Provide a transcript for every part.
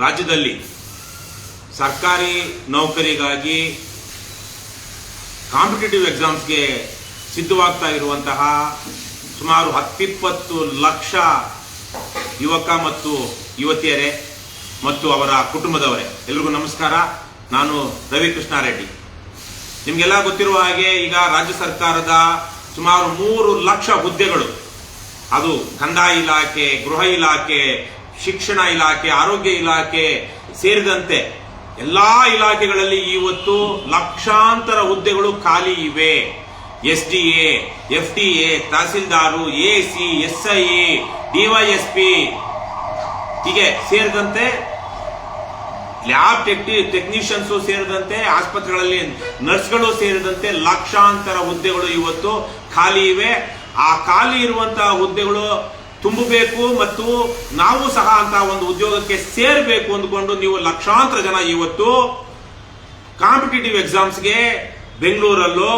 ರಾಜ್ಯದಲ್ಲಿ ಸರ್ಕಾರಿ ನೌಕರಿಗಾಗಿ ಕಾಂಪಿಟೇಟಿವ್ ಎಕ್ಸಾಮ್ಸ್ಗೆ ಸಿದ್ಧವಾಗ್ತಾ ಇರುವಂತಹ ಸುಮಾರು ಹತ್ತಿಪ್ಪತ್ತು ಲಕ್ಷ ಯುವಕ ಮತ್ತು ಯುವತಿಯರೇ ಮತ್ತು ಅವರ ಕುಟುಂಬದವರೇ. ಎಲ್ರಿಗೂ ನಮಸ್ಕಾರ. ನಾನು ರವಿಕೃಷ್ಣಾರೆಡ್ಡಿ ನಿಮಗೆಲ್ಲ ಗೊತ್ತಿರುವ ಹಾಗೆ ಈಗ ರಾಜ್ಯ ಸರ್ಕಾರದ ಸುಮಾರು ಮೂರು ಲಕ್ಷ ಹುದ್ದೆಗಳು. ಅದು ಕಂದಾಯ ಇಲಾಖೆ, ಗೃಹ ಇಲಾಖೆ ಶಿಕ್ಷಣ ಇಲಾಖೆ, ಆರೋಗ್ಯ ಇಲಾಖೆ ಸೇರಿದಂತೆ ಎಲ್ಲಾ ಇಲಾಖೆಗಳಲ್ಲಿ ಇವತ್ತು ಲಕ್ಷಾಂತರ ಹುದ್ದೆಗಳು ಖಾಲಿ ಇವೆ. S D A, F D A, tahsildar, A C, S I DYSP ಹೀಗೆ ಸೇರಿದಂತೆ ಲ್ಯಾಬ್ ಟೆಕ್ನಿ ಟೆಕ್ನಿಷಿಯನ್ಸ್ ಸೇರಿದಂತೆ ಆಸ್ಪತ್ರೆಗಳಲ್ಲಿ ನರ್ಸ್ಗಳು ಸೇರಿದಂತೆ ಲಕ್ಷಾಂತರ ಹುದ್ದೆಗಳು ಇವತ್ತು ಖಾಲಿ ಇವೆ. ಆ ಖಾಲಿ ಇರುವಂತಹ ಹುದ್ದೆಗಳು ತುಂಬಬೇಕು ಮತ್ತು ನಾವು ಸಹ ಅಂತ ಒಂದು ಉದ್ಯೋಗಕ್ಕೆ ಸೇರಬೇಕು ಅಂದ್ಕೊಂಡು ನೀವು ಲಕ್ಷಾಂತರ ಜನ ಇವತ್ತು ಕಾಂಪಿಟೇಟಿವ್ ಎಕ್ಸಾಮ್ಸ್ಗೆ ಬೆಂಗಳೂರಲ್ಲೋ,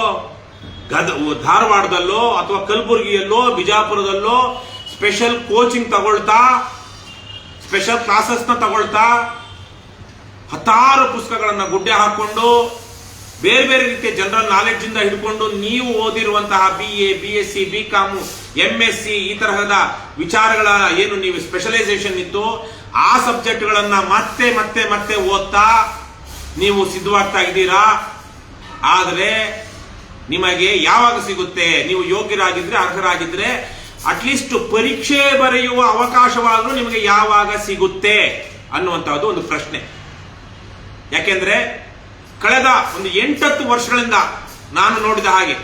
ಗದ, ಧಾರವಾಡದಲ್ಲೋ ಅಥವಾ ಕಲಬುರಗಿಯಲ್ಲೋ, ಬಿಜಾಪುರದಲ್ಲೋ ಸ್ಪೆಷಲ್ ಕೋಚಿಂಗ್ ತಗೊಳ್ತಾ ಸ್ಪೆಷಲ್ ಕ್ಲಾಸಸ್ನ ತಗೊಳ್ತಾ ಹತ್ತಾರು ಪುಸ್ತಕಗಳನ್ನು ಗುಡ್ಡೆ ಹಾಕೊಂಡು ಬೇರೆ ಬೇರೆ ರೀತಿಯ ಜನರಲ್ ನಾಲೆಡ್ಜಿಂದ ಹಿಡ್ಕೊಂಡು ನೀವು ಓದಿರುವಂತಹ B A B S C B com M S C ಈ ತರಹದ ವಿಚಾರಗಳ ಏನು ನೀವು ಸ್ಪೆಷಲೈಸೇಷನ್ ಇತ್ತು, ಆ ಸಬ್ಜೆಕ್ಟ್ಗಳನ್ನ ಮತ್ತೆ ಮತ್ತೆ ಮತ್ತೆ ಓದ್ತಾ ನೀವು ಸಿದ್ಧವಾಗ್ತಾ ಇದ್ದೀರಾ? ಆದರೆ ನಿಮಗೆ ಯಾವಾಗ ಸಿಗುತ್ತೆ? ನೀವು ಯೋಗ್ಯರಾಗಿದ್ರೆ, ಅರ್ಹರಾಗಿದ್ರೆ ಅಟ್ಲೀಸ್ಟ್ ಪರೀಕ್ಷೆ ಬರೆಯುವ ಅವಕಾಶವಾದರೂ ನಿಮಗೆ ಯಾವಾಗ ಸಿಗುತ್ತೆ ಅನ್ನುವಂತಹದ್ದು ಒಂದು ಪ್ರಶ್ನೆ. ಯಾಕೆಂದ್ರೆ ಕಳೆದ ಒಂದು ಎಂಟತ್ತು ವರ್ಷಗಳಿಂದ ನಾನು ನೋಡಿದ ಹಾಗೆ,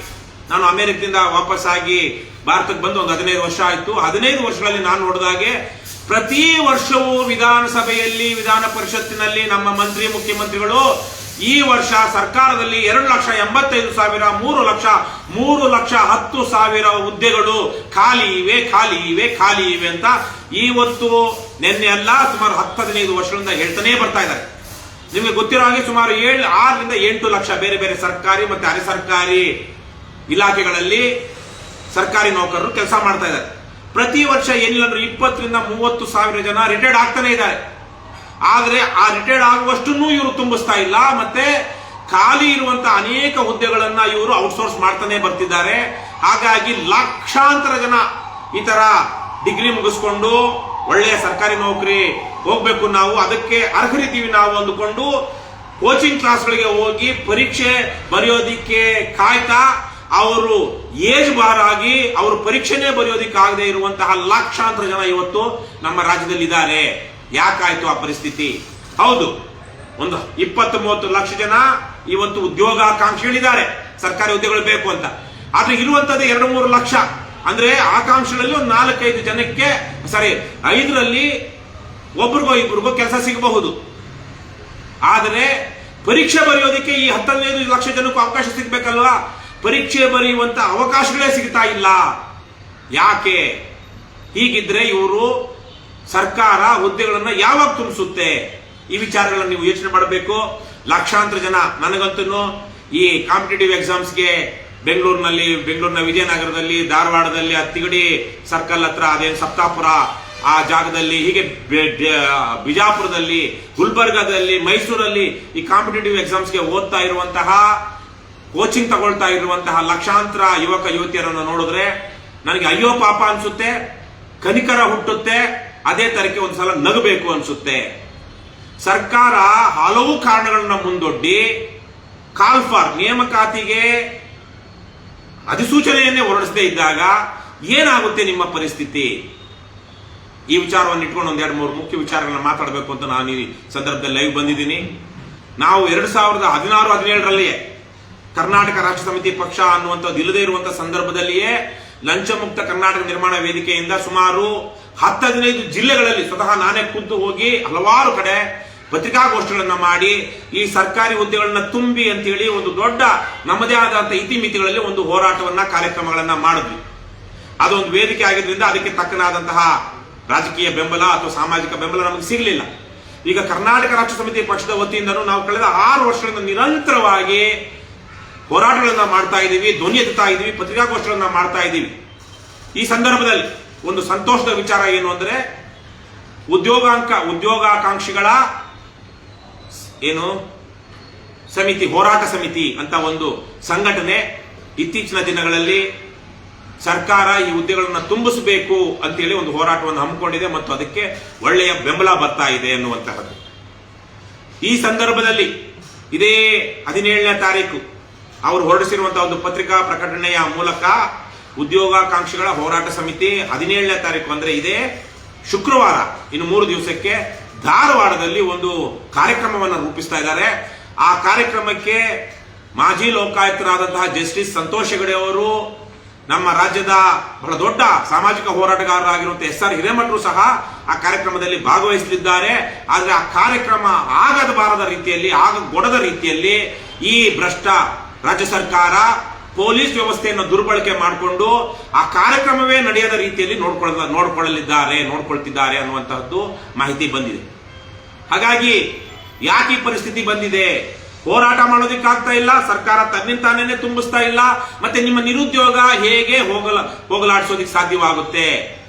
ನಾನು ಅಮೆರಿಕದಿಂದ ವಾಪಸ್ ಆಗಿ ಭಾರತಕ್ಕೆ ಬಂದು ಒಂದು ಹದಿನೈದು ವರ್ಷ ಆಯಿತು. ಹದಿನೈದು ವರ್ಷಗಳಲ್ಲಿ ನಾನು ನೋಡಿದ ಹಾಗೆ ಪ್ರತಿ ವರ್ಷವೂ ವಿಧಾನಸಭೆಯಲ್ಲಿ, ವಿಧಾನ ಪರಿಷತ್ತಿನಲ್ಲಿ ನಮ್ಮ ಮಂತ್ರಿ, ಮುಖ್ಯಮಂತ್ರಿಗಳು ಈ ವರ್ಷ ಸರ್ಕಾರದಲ್ಲಿ ಎರಡು ಲಕ್ಷ ಎಂಬತ್ತೈದು ಸಾವಿರ, ಮೂರು ಲಕ್ಷ ಮೂರು ಲಕ್ಷ ಹತ್ತು ಸಾವಿರ ಹುದ್ದೆಗಳು ಖಾಲಿ ಇವೆ ಖಾಲಿ ಇವೆ ಖಾಲಿ ಇವೆ ಅಂತ ಇವತ್ತು ನಿನ್ನೆ ಅಲ್ಲ, ಸುಮಾರು ಹತ್ತು, ಹದಿನೈದು ವರ್ಷಗಳಿಂದ ಹೇಳ್ತಾನೆ ಬರ್ತಾ ಇದ್ದಾರೆ. ನಿಮಗೆ ಗೊತ್ತಿರೋ ಹಾಗೆ ಸುಮಾರು ಏಳು, ಆರರಿಂದ ಎಂಟು ಲಕ್ಷ ಬೇರೆ ಬೇರೆ ಸರ್ಕಾರಿ ಮತ್ತೆ ಅರೆ ಸರ್ಕಾರಿ ಇಲಾಖೆಗಳಲ್ಲಿ ಸರ್ಕಾರಿ ನೌಕರರು ಕೆಲಸ ಮಾಡ್ತಾ ಇದ್ದಾರೆ. ಪ್ರತಿ ವರ್ಷ ಏನಿಲ್ಲ ಅಂದ್ರೆ ಇಪ್ಪತ್ತರಿಂದ ಮೂವತ್ತು ಸಾವಿರ ಜನ ರಿಟೈರ್ಡ್ ಆಗ್ತಾನೆ ಇದ್ದಾರೆ. ಆದರೆ ಆ ರಿಟೈರ್ಡ್ ಆಗುವಷ್ಟನ್ನು ಇವರು ತುಂಬಿಸ್ತಾ ಇಲ್ಲ, ಮತ್ತೆ ಖಾಲಿ ಇರುವಂತಹ ಅನೇಕ ಹುದ್ದೆಗಳನ್ನ ಇವರು ಔಟ್ಸೋರ್ಸ್ ಮಾಡ್ತಾನೆ ಬರ್ತಿದ್ದಾರೆ. ಹಾಗಾಗಿ ಲಕ್ಷಾಂತರ ಜನ ಈ ತರ ಡಿಗ್ರಿ ಮುಗಿಸ್ಕೊಂಡು ಒಳ್ಳೆಯ ಸರ್ಕಾರಿ ನೌಕರಿ ಹೋಗ್ಬೇಕು ನಾವು, ಅದಕ್ಕೆ ಅರ್ಹರಿದ್ದೀವಿ ನಾವು ಅಂದುಕೊಂಡು ಕೋಚಿಂಗ್ ಕ್ಲಾಸ್ಗಳಿಗೆ ಹೋಗಿ ಪರೀಕ್ಷೆ ಬರೆಯೋದಿಕ್ಕೆ ಕಾಯ್ತಾ ಅವರು ಏಜ್ ಬಾರ್ ಆಗಿ ಅವರು ಪರೀಕ್ಷೆನೇ ಬರೆಯೋದಿಕ್ಕಾಗದೇ ಇರುವಂತಹ ಲಕ್ಷಾಂತರ ಜನ ಇವತ್ತು ನಮ್ಮ ರಾಜ್ಯದಲ್ಲಿ ಇದ್ದಾರೆ ಯಾಕಾಯ್ತು ಆ ಪರಿಸ್ಥಿತಿ? ಹೌದು, ಒಂದು ಇಪ್ಪತ್ತು ಮೂವತ್ತು ಲಕ್ಷ ಜನ ಇವತ್ತು ಉದ್ಯೋಗಾಕಾಂಕ್ಷಿಗಳಿದ್ದಾರೆ ಸರ್ಕಾರಿ ಹುದ್ದೆಗಳು ಬೇಕು ಅಂತ. ಆದ್ರೆ ಇರುವಂತದ್ದು ಎರಡು ಮೂರು ಲಕ್ಷ. ಅಂದ್ರೆ ಆಕಾಂಕ್ಷೆಗಳಲ್ಲಿ ಒಂದು ನಾಲ್ಕೈದು ಜನಕ್ಕೆ ಸಾರಿ ಐದರಲ್ಲಿ ಒಬ್ರಿಗೋ ಇಬ್ರಿಗೋ ಕೆಲಸ ಸಿಗಬಹುದು. ಆದರೆ ಪರೀಕ್ಷೆ ಬರೆಯೋದಕ್ಕೆ ಈ ಹತ್ತೈದು ಲಕ್ಷ ಜನಕ್ಕೂ ಅವಕಾಶ ಸಿಗ್ಬೇಕಲ್ವಾ? ಪರೀಕ್ಷೆ ಬರೆಯುವಂತ ಅವಕಾಶಗಳೇ ಸಿಗ್ತಾ ಇಲ್ಲ. ಯಾಕೆ? ಹೀಗಿದ್ರೆ ಇವರು ಸರ್ಕಾರ ಹುದ್ದೆಗಳನ್ನ ಯಾವಾಗ ತುಂಬಿಸುತ್ತೆ? ಈ ವಿಚಾರಗಳನ್ನು ನೀವು ಯೋಚನೆ ಮಾಡಬೇಕು. ಲಕ್ಷಾಂತರ ಜನ, ನನಗಂತೂ ಈ ಕಾಂಪಿಟೇಟಿವ್ ಎಕ್ಸಾಮ್ಸ್ಗೆ ಬೆಂಗಳೂರಿನಲ್ಲಿ, ಬೆಂಗಳೂರಿನ ವಿಜಯನಗರದಲ್ಲಿ, ಧಾರವಾಡದಲ್ಲಿ ಹತ್ತಿಗಡಿ ಸರ್ಕಲ್ ಹತ್ರ, ಅದೇನು ಸಪ್ತಾಪುರ, ಆ ಜಾಗದಲ್ಲಿ, ಹೀಗೆ ಬಿಜಾಪುರದಲ್ಲಿ, ಗುಲ್ಬರ್ಗಾದಲ್ಲಿ, ಮೈಸೂರಲ್ಲಿ ಈ ಕಾಂಪಿಟೇಟಿವ್ ಎಕ್ಸಾಮ್ಸ್ಗೆ ಓದ್ತಾ ಇರುವಂತಹ ಕೋಚಿಂಗ್ ತಗೊಳ್ತಾ ಇರುವಂತಹ ಲಕ್ಷಾಂತರ ಯುವಕ ಯುವತಿಯರನ್ನು ನೋಡಿದ್ರೆ ನನಗೆ ಅಯ್ಯೋ ಪಾಪ ಅನ್ಸುತ್ತೆ, ಕನಿಕರ ಹುಟ್ಟುತ್ತೆ, ಅದೇ ತರಕ್ಕೆ ಒಂದ್ಸಲ ನಗಬೇಕು ಅನ್ಸುತ್ತೆ. ಸರ್ಕಾರ ಹಲವು ಕಾರಣಗಳನ್ನ ಮುಂದೊಡ್ಡಿ ಕಾಲ್ಫಾರ್ ನೇಮಕಾತಿಗೆ ಅಧಿಸೂಚನೆಯನ್ನೇ ಹೊರಡಿಸದೇ ಇದ್ದಾಗ ಏನಾಗುತ್ತೆ ನಿಮ್ಮ ಪರಿಸ್ಥಿತಿ? ಈ ವಿಚಾರವನ್ನು ಇಟ್ಕೊಂಡು ಒಂದೆರಡು ಮೂರು ಮುಖ್ಯ ವಿಚಾರಗಳನ್ನ ಮಾತಾಡಬೇಕು ಅಂತ ನಾನು ಈ ಸಂದರ್ಭದಲ್ಲಿ ಲೈವ್ ಬಂದಿದ್ದೀನಿ. ನಾವು ಎರಡು ಸಾವಿರದ ಹದಿನಾರು, ಹದಿನೇಳರಲ್ಲಿಯೇ ಕರ್ನಾಟಕ ರಾಷ್ಟ್ರ ಸಮಿತಿ ಪಕ್ಷ ಅನ್ನುವಂಥದ್ದು ಇಲ್ಲದೆ ಇರುವಂತಹ ಸಂದರ್ಭದಲ್ಲಿಯೇ ಲಂಚಮುಕ್ತ ಕರ್ನಾಟಕ ನಿರ್ಮಾಣ ವೇದಿಕೆಯಿಂದ ಸುಮಾರು ಹತ್ತು ಹದಿನೈದು ಜಿಲ್ಲೆಗಳಲ್ಲಿ ಸ್ವತಃ ನಾನೇ ಖುದ್ದು ಹೋಗಿ ಹಲವಾರು ಕಡೆ ಪತ್ರಿಕಾಗೋಷ್ಠಿಗಳನ್ನು ಮಾಡಿ ಈ ಸರ್ಕಾರಿ ಹುದ್ದೆಗಳನ್ನ ತುಂಬಿ ಅಂತೇಳಿ ಒಂದು ದೊಡ್ಡ ನಮ್ಮದೇ ಆದಂತಹ ಇತಿಮಿತಿಗಳಲ್ಲಿ ಒಂದು ಹೋರಾಟವನ್ನ, ಕಾರ್ಯಕ್ರಮಗಳನ್ನ ಮಾಡಿದ್ವಿ. ಅದೊಂದು ವೇದಿಕೆ ಆಗಿದ್ರಿಂದ ಅದಕ್ಕೆ ತಕ್ಕನಾದಂತಹ ರಾಜಕೀಯ ಬೆಂಬಲ ಅಥವಾ ಸಾಮಾಜಿಕ ಬೆಂಬಲ ನಮಗೆ ಸಿಗಲಿಲ್ಲ. ಈಗ ಕರ್ನಾಟಕ ರಾಷ್ಟ್ರ ಸಮಿತಿ ಪಕ್ಷದ ವತಿಯಿಂದ ನಾವು ಕಳೆದ ಆರು ವರ್ಷಗಳಿಂದ ನಿರಂತರವಾಗಿ ಹೋರಾಟಗಳನ್ನ ಮಾಡ್ತಾ ಇದ್ದೀವಿ ಧ್ವನಿ ಎತ್ತಾ ಇದ್ದೀವಿ ಪತ್ರಿಕಾಗೋಷ್ಠಿಗಳನ್ನ ಮಾಡ್ತಾ ಇದ್ದೀವಿ ಈ ಸಂದರ್ಭದಲ್ಲಿ ಒಂದು ಸಂತೋಷದ ವಿಚಾರ ಏನು ಅಂದ್ರೆ, ಉದ್ಯೋಗಾಂಕ, ಉದ್ಯೋಗಾಕಾಂಕ್ಷಿಗಳ ಏನು, ಸಮಿತಿ, ಹೋರಾಟ ಸಮಿತಿ ಅಂತ ಒಂದು ಸಂಘಟನೆ ಇತ್ತೀಚಿನ ದಿನಗಳಲ್ಲಿ ಸರ್ಕಾರ ಈ ಹುದ್ದೆಗಳನ್ನು ತುಂಬಿಸಬೇಕು ಅಂತೇಳಿ ಒಂದು ಹೋರಾಟವನ್ನು ಹಮ್ಮಿಕೊಂಡಿದೆ ಮತ್ತು ಅದಕ್ಕೆ ಒಳ್ಳೆಯ ಬೆಂಬಲ ಬರ್ತಾ ಇದೆ ಎನ್ನುವಂತಹದ್ದು ಈ ಸಂದರ್ಭದಲ್ಲಿ ಇದೇ ಹದಿನೇಳನೇ ತಾರೀಕು ಅವರು ಹೊರಡಿಸಿರುವಂತಹ ಒಂದು ಪತ್ರಿಕಾ ಪ್ರಕಟಣೆಯ ಮೂಲಕ ಉದ್ಯೋಗಾಕಾಂಕ್ಷಿಗಳ ಹೋರಾಟ ಸಮಿತಿ ಹದಿನೇಳನೇ ತಾರೀಕು ಅಂದ್ರೆ ಇದೇ ಶುಕ್ರವಾರ, ಇನ್ನು ಮೂರು ದಿವಸಕ್ಕೆ ಧಾರವಾಡದಲ್ಲಿ ಒಂದು ಕಾರ್ಯಕ್ರಮವನ್ನು ರೂಪಿಸ್ತಾ ಇದ್ದಾರೆ. ಆ ಕಾರ್ಯಕ್ರಮಕ್ಕೆ ಮಾಜಿ ಲೋಕಾಯುಕ್ತರಾದಂತಹ ಜಸ್ಟಿಸ್ ಸಂತೋಷ್ ಹೆಗಡೆ ಅವರು, ನಮ್ಮ ರಾಜ್ಯದ ಬಹಳ ದೊಡ್ಡ ಸಾಮಾಜಿಕ ಹೋರಾಟಗಾರರಾಗಿರುವಂತಹ ಎಸ್ ಆರ್ ಹಿರೇಮಠರು ಸಹ ಆ ಕಾರ್ಯಕ್ರಮದಲ್ಲಿ ಭಾಗವಹಿಸಲಿದ್ದಾರೆ. ಆದರೆ ಆ ಕಾರ್ಯಕ್ರಮ ಆಗದ ಬಾರದ ರೀತಿಯಲ್ಲಿ, ಆಗಗೊಡದ ರೀತಿಯಲ್ಲಿ ಈ ಭ್ರಷ್ಟ ರಾಜ್ಯ ಸರ್ಕಾರ ಪೊಲೀಸ್ ವ್ಯವಸ್ಥೆಯನ್ನು ದುರ್ಬಳಕೆ ಮಾಡಿಕೊಂಡು ಆ ಕಾರ್ಯಕ್ರಮವೇ ನಡೆಯದ ರೀತಿಯಲ್ಲಿ ನೋಡ್ಕೊಳ್ಳ ನೋಡ್ಕೊಳ್ಳಲಿದ್ದಾರೆ ನೋಡ್ಕೊಳ್ತಿದ್ದಾರೆ ಅನ್ನುವಂತಹದ್ದು ಮಾಹಿತಿ ಬಂದಿದೆ. ಹಾಗಾಗಿ ಯಾಕೆ ಪರಿಸ್ಥಿತಿ ಬಂದಿದೆ? ಹೋರಾಟ ಮಾಡೋದಕ್ಕಾಗ್ತಾ ಇಲ್ಲ, ಸರ್ಕಾರ ತನ್ನಿಂತಾನೇ ತುಂಬಿಸ್ತಾ ಇಲ್ಲ, ಮತ್ತೆ ನಿಮ್ಮ ನಿರುದ್ಯೋಗ ಹೇಗೆ ಹೋಗಲ ಹೋಗಲಾಡಿಸೋದಿಕ್ಕೆ ಸಾಧ್ಯವಾಗುತ್ತೆ?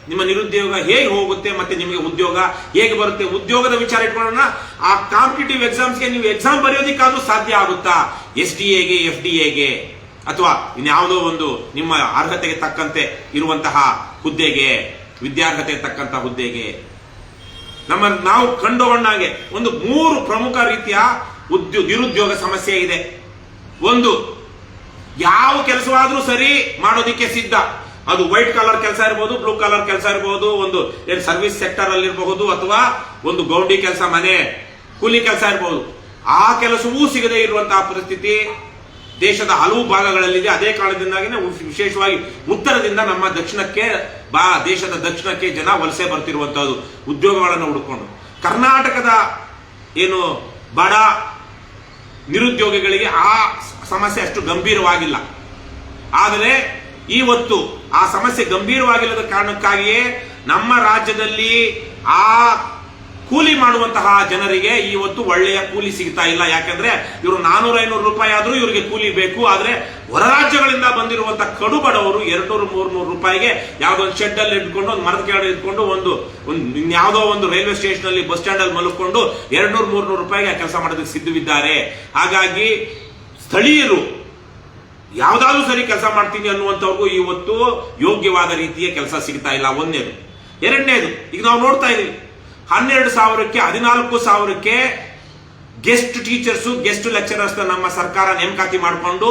ನಿಮ್ಮ ನಿರುದ್ಯೋಗ ಹೇಗೆ ಹೋಗುತ್ತೆ ಮತ್ತೆ ನಿಮಗೆ ಉದ್ಯೋಗ ಹೇಗೆ ಬರುತ್ತೆ? ಉದ್ಯೋಗದ ವಿಚಾರ ಇಟ್ಕೊಳ್ಳೋಣ. ಆ ಕಾಂಪಿಟೇಟಿವ್ ಎಕ್ಸಾಮ್ಸ್ಗೆ ನೀವು ಎಕ್ಸಾಮ್ ಬರೆಯೋದಿಕ್ಕಾದ್ರೂ ಸಾಧ್ಯ ಆಗುತ್ತಾ? ಎಸ್ ಡಿ ಎಗೆ ಎಫ್ ಡಿ ಎಗೆ ಅಥವಾ ಇನ್ಯಾವುದೋ ಒಂದು ನಿಮ್ಮ ಅರ್ಹತೆಗೆ ತಕ್ಕಂತೆ ಇರುವಂತಹ ಹುದ್ದೆಗೆ, ವಿದ್ಯಾರ್ಹತೆಗೆ ತಕ್ಕಂತಹ ಹುದ್ದೆಗೆ? ನಮ್ಮ ನಾವು ಕಂಡುಕೊಂಡಾಗೆ ಒಂದು ಮೂರು ಪ್ರಮುಖ ರೀತಿಯ ಉದ್ಯೋಗ ನಿರುದ್ಯೋಗ ಸಮಸ್ಯೆ ಇದೆ. ಒಂದು, ಯಾವ ಕೆಲಸವಾದರೂ ಸರಿ ಮಾಡೋದಿಕ್ಕೆ ಸಿದ್ಧ. ಅದು ವೈಟ್ ಕಲರ್ ಕೆಲಸ ಇರಬಹುದು ಬ್ಲೂ ಕಲರ್ ಕೆಲಸ ಇರಬಹುದು ಒಂದು ಏನ್ ಸರ್ವಿಸ್ ಸೆಕ್ಟರ್ ಅಲ್ಲಿ ಇರಬಹುದು ಅಥವಾ ಒಂದು ಗೌಂಡಿ ಕೆಲಸ, ಮನೆ, ಕೂಲಿ ಕೆಲಸ ಇರಬಹುದು ಆ ಕೆಲಸವೂ ಸಿಗದೇ ಇರುವಂತಹ ಪರಿಸ್ಥಿತಿ ದೇಶದ ಹಲವು ಭಾಗಗಳಲ್ಲಿದೆ. ಅದೇ ಕಾರಣದಿಂದಾಗಿನೇ ವಿಶೇಷವಾಗಿ ಉತ್ತರದಿಂದ ನಮ್ಮ ದಕ್ಷಿಣಕ್ಕೆ ಬಾ, ದೇಶದ ದಕ್ಷಿಣಕ್ಕೆ ಜನ ವಲಸೆ ಬರ್ತಿರುವಂತಹದ್ದು, ಉದ್ಯೋಗಗಳನ್ನು ಹುಡುಕೊಂಡು. ಕರ್ನಾಟಕದ ಏನು ಬಡ ನಿರುದ್ಯೋಗಿಗಳಿಗೆ ಆ ಸಮಸ್ಯೆ ಅಷ್ಟು ಗಂಭೀರವಾಗಿಲ್ಲ. ಆದರೆ ಇವತ್ತು ಆ ಸಮಸ್ಯೆ ಗಂಭೀರವಾಗಿಲ್ಲದ ಕಾರಣಕ್ಕಾಗಿಯೇ ನಮ್ಮ ರಾಜ್ಯದಲ್ಲಿ ಆ ಕೂಲಿ ಮಾಡುವಂತಹ ಜನರಿಗೆ ಇವತ್ತು ಒಳ್ಳೆಯ ಕೂಲಿ ಸಿಗ್ತಾ ಇಲ್ಲ. ಯಾಕಂದ್ರೆ ಇವರು ನಾನೂರ ಐನೂರು ರೂಪಾಯಿ ಆದರೂ ಇವರಿಗೆ ಕೂಲಿ ಬೇಕು. ಆದ್ರೆ ಹೊರ ರಾಜ್ಯಗಳಿಂದ ಬಂದಿರುವಂತಹ ಕಡು ಬಡವರು ಎರಡ್ನೂರು, ಮೂರ್ನೂರು ರೂಪಾಯಿಗೆ ಯಾವುದೋ ಒಂದು ಶೆಡ್ ಅಲ್ಲಿ ಇಟ್ಕೊಂಡು, ಒಂದು ಮರದ ಕೆಳಗೆ ಇಟ್ಕೊಂಡು ಒಂದು ಯಾವುದೋ ಒಂದು ರೈಲ್ವೆ ಸ್ಟೇಷನ್ ಅಲ್ಲಿ ಬಸ್ ಸ್ಟ್ಯಾಂಡ್ ಅಲ್ಲಿ ಮಲ್ಕೊಂಡು ಎರಡ್ನೂರು, ಮೂರ್ನೂರು ರೂಪಾಯಿಗೆ ಕೆಲಸ ಮಾಡೋದಕ್ಕೆ ಸಿದ್ಧವಿದ್ದಾರೆ. ಹಾಗಾಗಿ ಸ್ಥಳೀಯರು ಯಾವ್ದಾದ್ರೂ ಸರಿ ಕೆಲಸ ಮಾಡ್ತೀನಿ ಅನ್ನುವಂಥವ್ರಿಗೂ ಇವತ್ತು ಯೋಗ್ಯವಾದ ರೀತಿಯ ಕೆಲಸ ಸಿಗ್ತಾ ಇಲ್ಲ. ಒಂದನೇದು. ಎರಡನೇದು, ಈಗ ನಾವು ನೋಡ್ತಾ ಇದೀವಿ. ಹನ್ನೆರಡು ಸಾವಿರಕ್ಕೆ, ಹದಿನಾಲ್ಕು ಸಾವಿರಕ್ಕೆ ಗೆಸ್ಟ್ ಟೀಚರ್ಸ್ ಗೆಸ್ಟ್ ಲೆಕ್ಚರರ್ಸ್ ನಮ್ಮ ಸರ್ಕಾರ ನೇಮಕಾತಿ ಮಾಡಿಕೊಂಡು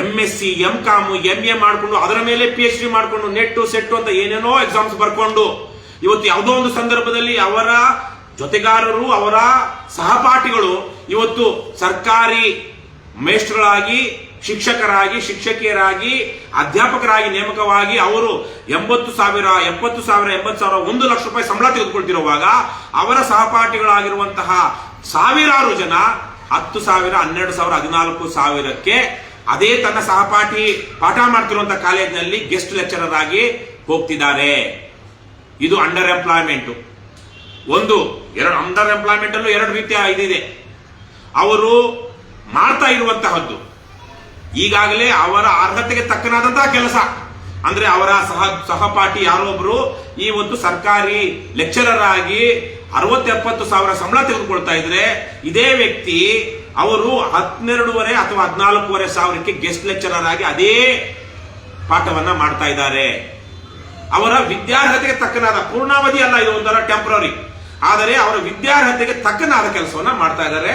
M S C M com M A ಮಾಡಿಕೊಂಡು, ಅದರ ಮೇಲೆ ಪಿ ಎಚ್ ಡಿ ಮಾಡಿಕೊಂಡು, ನೆಟ್ಟು, ಸೆಟ್ಟು ಅಂತ ಏನೇನೋ ಎಕ್ಸಾಮ್ಸ್ ಬರ್ಕೊಂಡು, ಇವತ್ತು ಯಾವುದೋ ಒಂದು ಸಂದರ್ಭದಲ್ಲಿ ಅವರ ಜೊತೆಗಾರರು, ಅವರ ಸಹಪಾಠಿಗಳು ಇವತ್ತು ಸರ್ಕಾರಿ ಮೇಷ್ಟ್ರುಗಳಾಗಿ ಶಿಕ್ಷಕರಾಗಿ, ಶಿಕ್ಷಕಿಯರಾಗಿ, ಅಧ್ಯಾಪಕರಾಗಿ ನೇಮಕವಾಗಿ ಅವರು ಎಂಬತ್ತು ಸಾವಿರ, ಎಪ್ಪತ್ತು ಸಾವಿರ, ಎಂಬತ್ತು ಸಾವಿರ, ಒಂದು ಲಕ್ಷ ರೂಪಾಯಿ ಸಂಬಳ ತೆಗೆದುಕೊಳ್ತಿರುವಾಗ ಅವರ ಸಹಪಾಠಿಗಳಾಗಿರುವಂತಹ ಸಾವಿರಾರು ಜನ ಹತ್ತು ಸಾವಿರ, ಹನ್ನೆರಡು ಸಾವಿರ, ಹದಿನಾಲ್ಕು ಸಾವಿರಕ್ಕೆ ಅದೇ ತನ್ನ ಸಹಪಾಠಿ ಪಾಠ ಮಾಡ್ತಿರುವಂತಹ ಕಾಲೇಜಿನಲ್ಲಿ ಗೆಸ್ಟ್ ಲೆಕ್ಚರರ್ ಆಗಿ ಹೋಗ್ತಿದ್ದಾರೆ. ಇದು ಅಂಡರ್ ಎಂಪ್ಲಾಯ್ಮೆಂಟ್ ಒಂದು, ಎರಡು ಅಂಡರ್ ಎಂಪ್ಲಾಯ್ಮೆಂಟ್ ಅಲ್ಲೂ ಎರಡು ರೀತಿಯ ಇದಿದೆ. ಅವರು ಮಾಡ್ತಾ ಇರುವಂತಹದ್ದು. ಈಗಾಗಲೇ ಅವರ ಅರ್ಹತೆಗೆ ತಕ್ಕನಾದಂತಹ ಕೆಲಸ. ಅಂದ್ರೆ ಅವರ ಸಹ, ಸಹಪಾಠಿ ಯಾರೋ ಒಬ್ರು ಈ ಒಂದು ಸರ್ಕಾರಿ ಲೆಕ್ಚರರ್ ಆಗಿ ಅರವತ್ತೆಪ್ಪತ್ತು ಸಾವಿರ ಸಂಬಳ ತೆಗೆದುಕೊಳ್ತಾ ಇದ್ರೆ ಇದೇ ವ್ಯಕ್ತಿ ಅವರು ಹನ್ನೆರಡೂವರೆ ಅಥವಾ ಹದಿನಾಲ್ಕೂವರೆ ಸಾವಿರಕ್ಕೆ ಗೆಸ್ಟ್ ಲೆಕ್ಚರರ್ ಆಗಿ ಅದೇ ಪಾಠವನ್ನ ಮಾಡ್ತಾ ಇದ್ದಾರೆ. ಅವರ ವಿದ್ಯಾರ್ಹತೆಗೆ ತಕ್ಕನಾದ, ಪೂರ್ಣಾವಧಿ ಅಲ್ಲ ಇದು ಒಂಥರ ಟೆಂಪ್ರರಿ ಆದರೆ ಅವರ ವಿದ್ಯಾರ್ಹತೆಗೆ ತಕ್ಕನಾದ ಕೆಲಸವನ್ನ ಮಾಡ್ತಾ ಇದ್ದಾರೆ.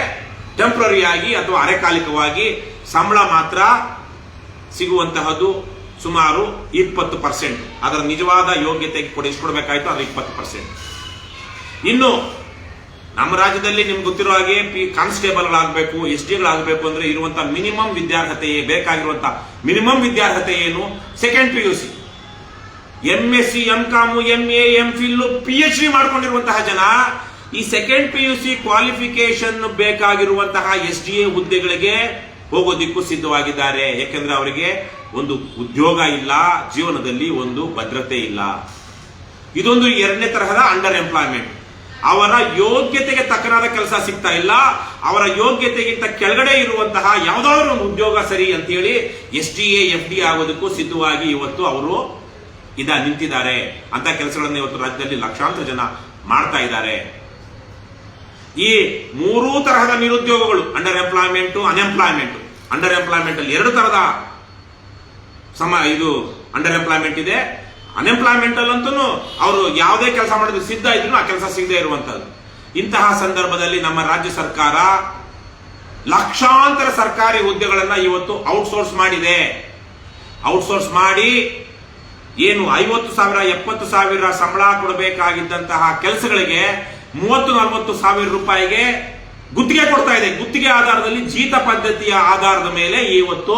ಟೆಂಪ್ರರಿ ಆಗಿ ಅಥವಾ ಅರೆಕಾಲಿಕವಾಗಿ ಸಂಬಳ ಮಾತ್ರ ಸಿಗುವಂತಹದ್ದು ಸುಮಾರು ಇಪ್ಪತ್ತು ಪರ್ಸೆಂಟ್ ಅದರ ನಿಜವಾದ ಯೋಗ್ಯತೆಗೆ ಕೊಡಿಸ್ಕೊಡ್ಬೇಕಾಯ್ತು ಅದು ಇಪ್ಪತ್ತು ಪರ್ಸೆಂಟ್ ಇನ್ನು, ನಮ್ಮ ರಾಜ್ಯದಲ್ಲಿ ನಿಮ್ಗೆ ಗೊತ್ತಿರೋ ಹಾಗೆ ಪಿ ಕಾನ್ಸ್ಟೇಬಲ್ಗಳಾಗಬೇಕು, ಎಸ್ ಡಿಗಳಾಗಬೇಕು ಅಂದ್ರೆ ಇರುವಂಥ ಮಿನಿಮಮ್ ವಿದ್ಯಾರ್ಹತೆ ಬೇಕಾಗಿರುವಂಥ ಮಿನಿಮಮ್ ವಿದ್ಯಾರ್ಹತೆ ಏನು? Second P U C M S C M com M A M phil P H D ಮಾಡ್ಕೊಂಡಿರುವಂತಹ ಜನ, ಈ second P U C qualification ಬೇಕಾಗಿರುವಂತಹ ಎಸ್ ಡಿ ಎ ಹುದ್ದೆಗಳಿಗೆ ಹೋಗೋದಿಕ್ಕೂ ಸಿದ್ಧವಾಗಿದ್ದಾರೆ. ಯಾಕೆಂದ್ರೆ ಅವರಿಗೆ ಒಂದು ಉದ್ಯೋಗ ಇಲ್ಲ, ಜೀವನದಲ್ಲಿ ಒಂದು ಭದ್ರತೆ ಇಲ್ಲ. ಇದೊಂದು ಎರಡನೇ ತರಹದ ಅಂಡರ್ ಎಂಪ್ಲಾಯ್ಮೆಂಟ್ ಅವರ ಯೋಗ್ಯತೆಗೆ ತಕ್ಕನಾದ ಕೆಲಸ ಸಿಗ್ತಾ ಇಲ್ಲ. ಅವರ ಯೋಗ್ಯತೆಗಿಂತ ಕೆಳಗಡೆ ಇರುವಂತಹ ಯಾವುದಾದ್ರೂ ಒಂದು ಉದ್ಯೋಗ ಸರಿ ಅಂತೇಳಿ S T A, F D ಆಗೋದಕ್ಕೂ ಸಿದ್ಧವಾಗಿ ಇವತ್ತು ಅವರು ಇದ ನಿಂತಿದ್ದಾರೆ. ಅಂತ ಕೆಲಸಗಳನ್ನು ಇವತ್ತು ರಾಜ್ಯದಲ್ಲಿ ಲಕ್ಷಾಂತರ ಜನ ಮಾಡ್ತಾ ಇದ್ದಾರೆ. ಈ ಮೂರೂ ತರಹದ ನಿರುದ್ಯೋಗಗಳು under employment unemployment under employment ಅಲ್ಲಿ ಎರಡು ತರದ ಸಮ ಇದು ಅಂಡರ್ ಎಂಪ್ಲಾಯ್ಮೆಂಟ್ ಇದೆ. ಅನ್ಎಂಪ್ಲಾಯ್ಮೆಂಟ್ ಅಲ್ಲಂತೂ ಅವರು ಯಾವುದೇ ಕೆಲಸ ಮಾಡಿದ್ರು ಸಿದ್ಧ ಇದ್ರು ಆ ಕೆಲಸ ಸಿಗದೆ ಇರುವಂತದ್ದು ಇಂತಹ ಸಂದರ್ಭದಲ್ಲಿ ನಮ್ಮ ರಾಜ್ಯ ಸರ್ಕಾರ ಲಕ್ಷಾಂತರ ಸರ್ಕಾರಿ ಹುದ್ದೆಗಳನ್ನ ಇವತ್ತು ಔಟ್ಸೋರ್ಸ್ ಮಾಡಿದೆ. ಔಟ್ಸೋರ್ಸ್ ಮಾಡಿ ಏನು ಐವತ್ತು ಸಾವಿರ, ಎಪ್ಪತ್ತು ಸಾವಿರ ಸಂಬಳ ಕೊಡಬೇಕಾಗಿದ್ದಂತಹ ಕೆಲಸಗಳಿಗೆ ಮೂವತ್ತು, ನಲವತ್ತು ಸಾವಿರ ರೂಪಾಯಿಗೆ ಗುತ್ತಿಗೆ ಕೊಡ್ತಾ ಇದೆ. ಗುತ್ತಿಗೆ ಆಧಾರದಲ್ಲಿ ಜೀತ ಪದ್ಧತಿಯ ಆಧಾರದ ಮೇಲೆ ಇವತ್ತು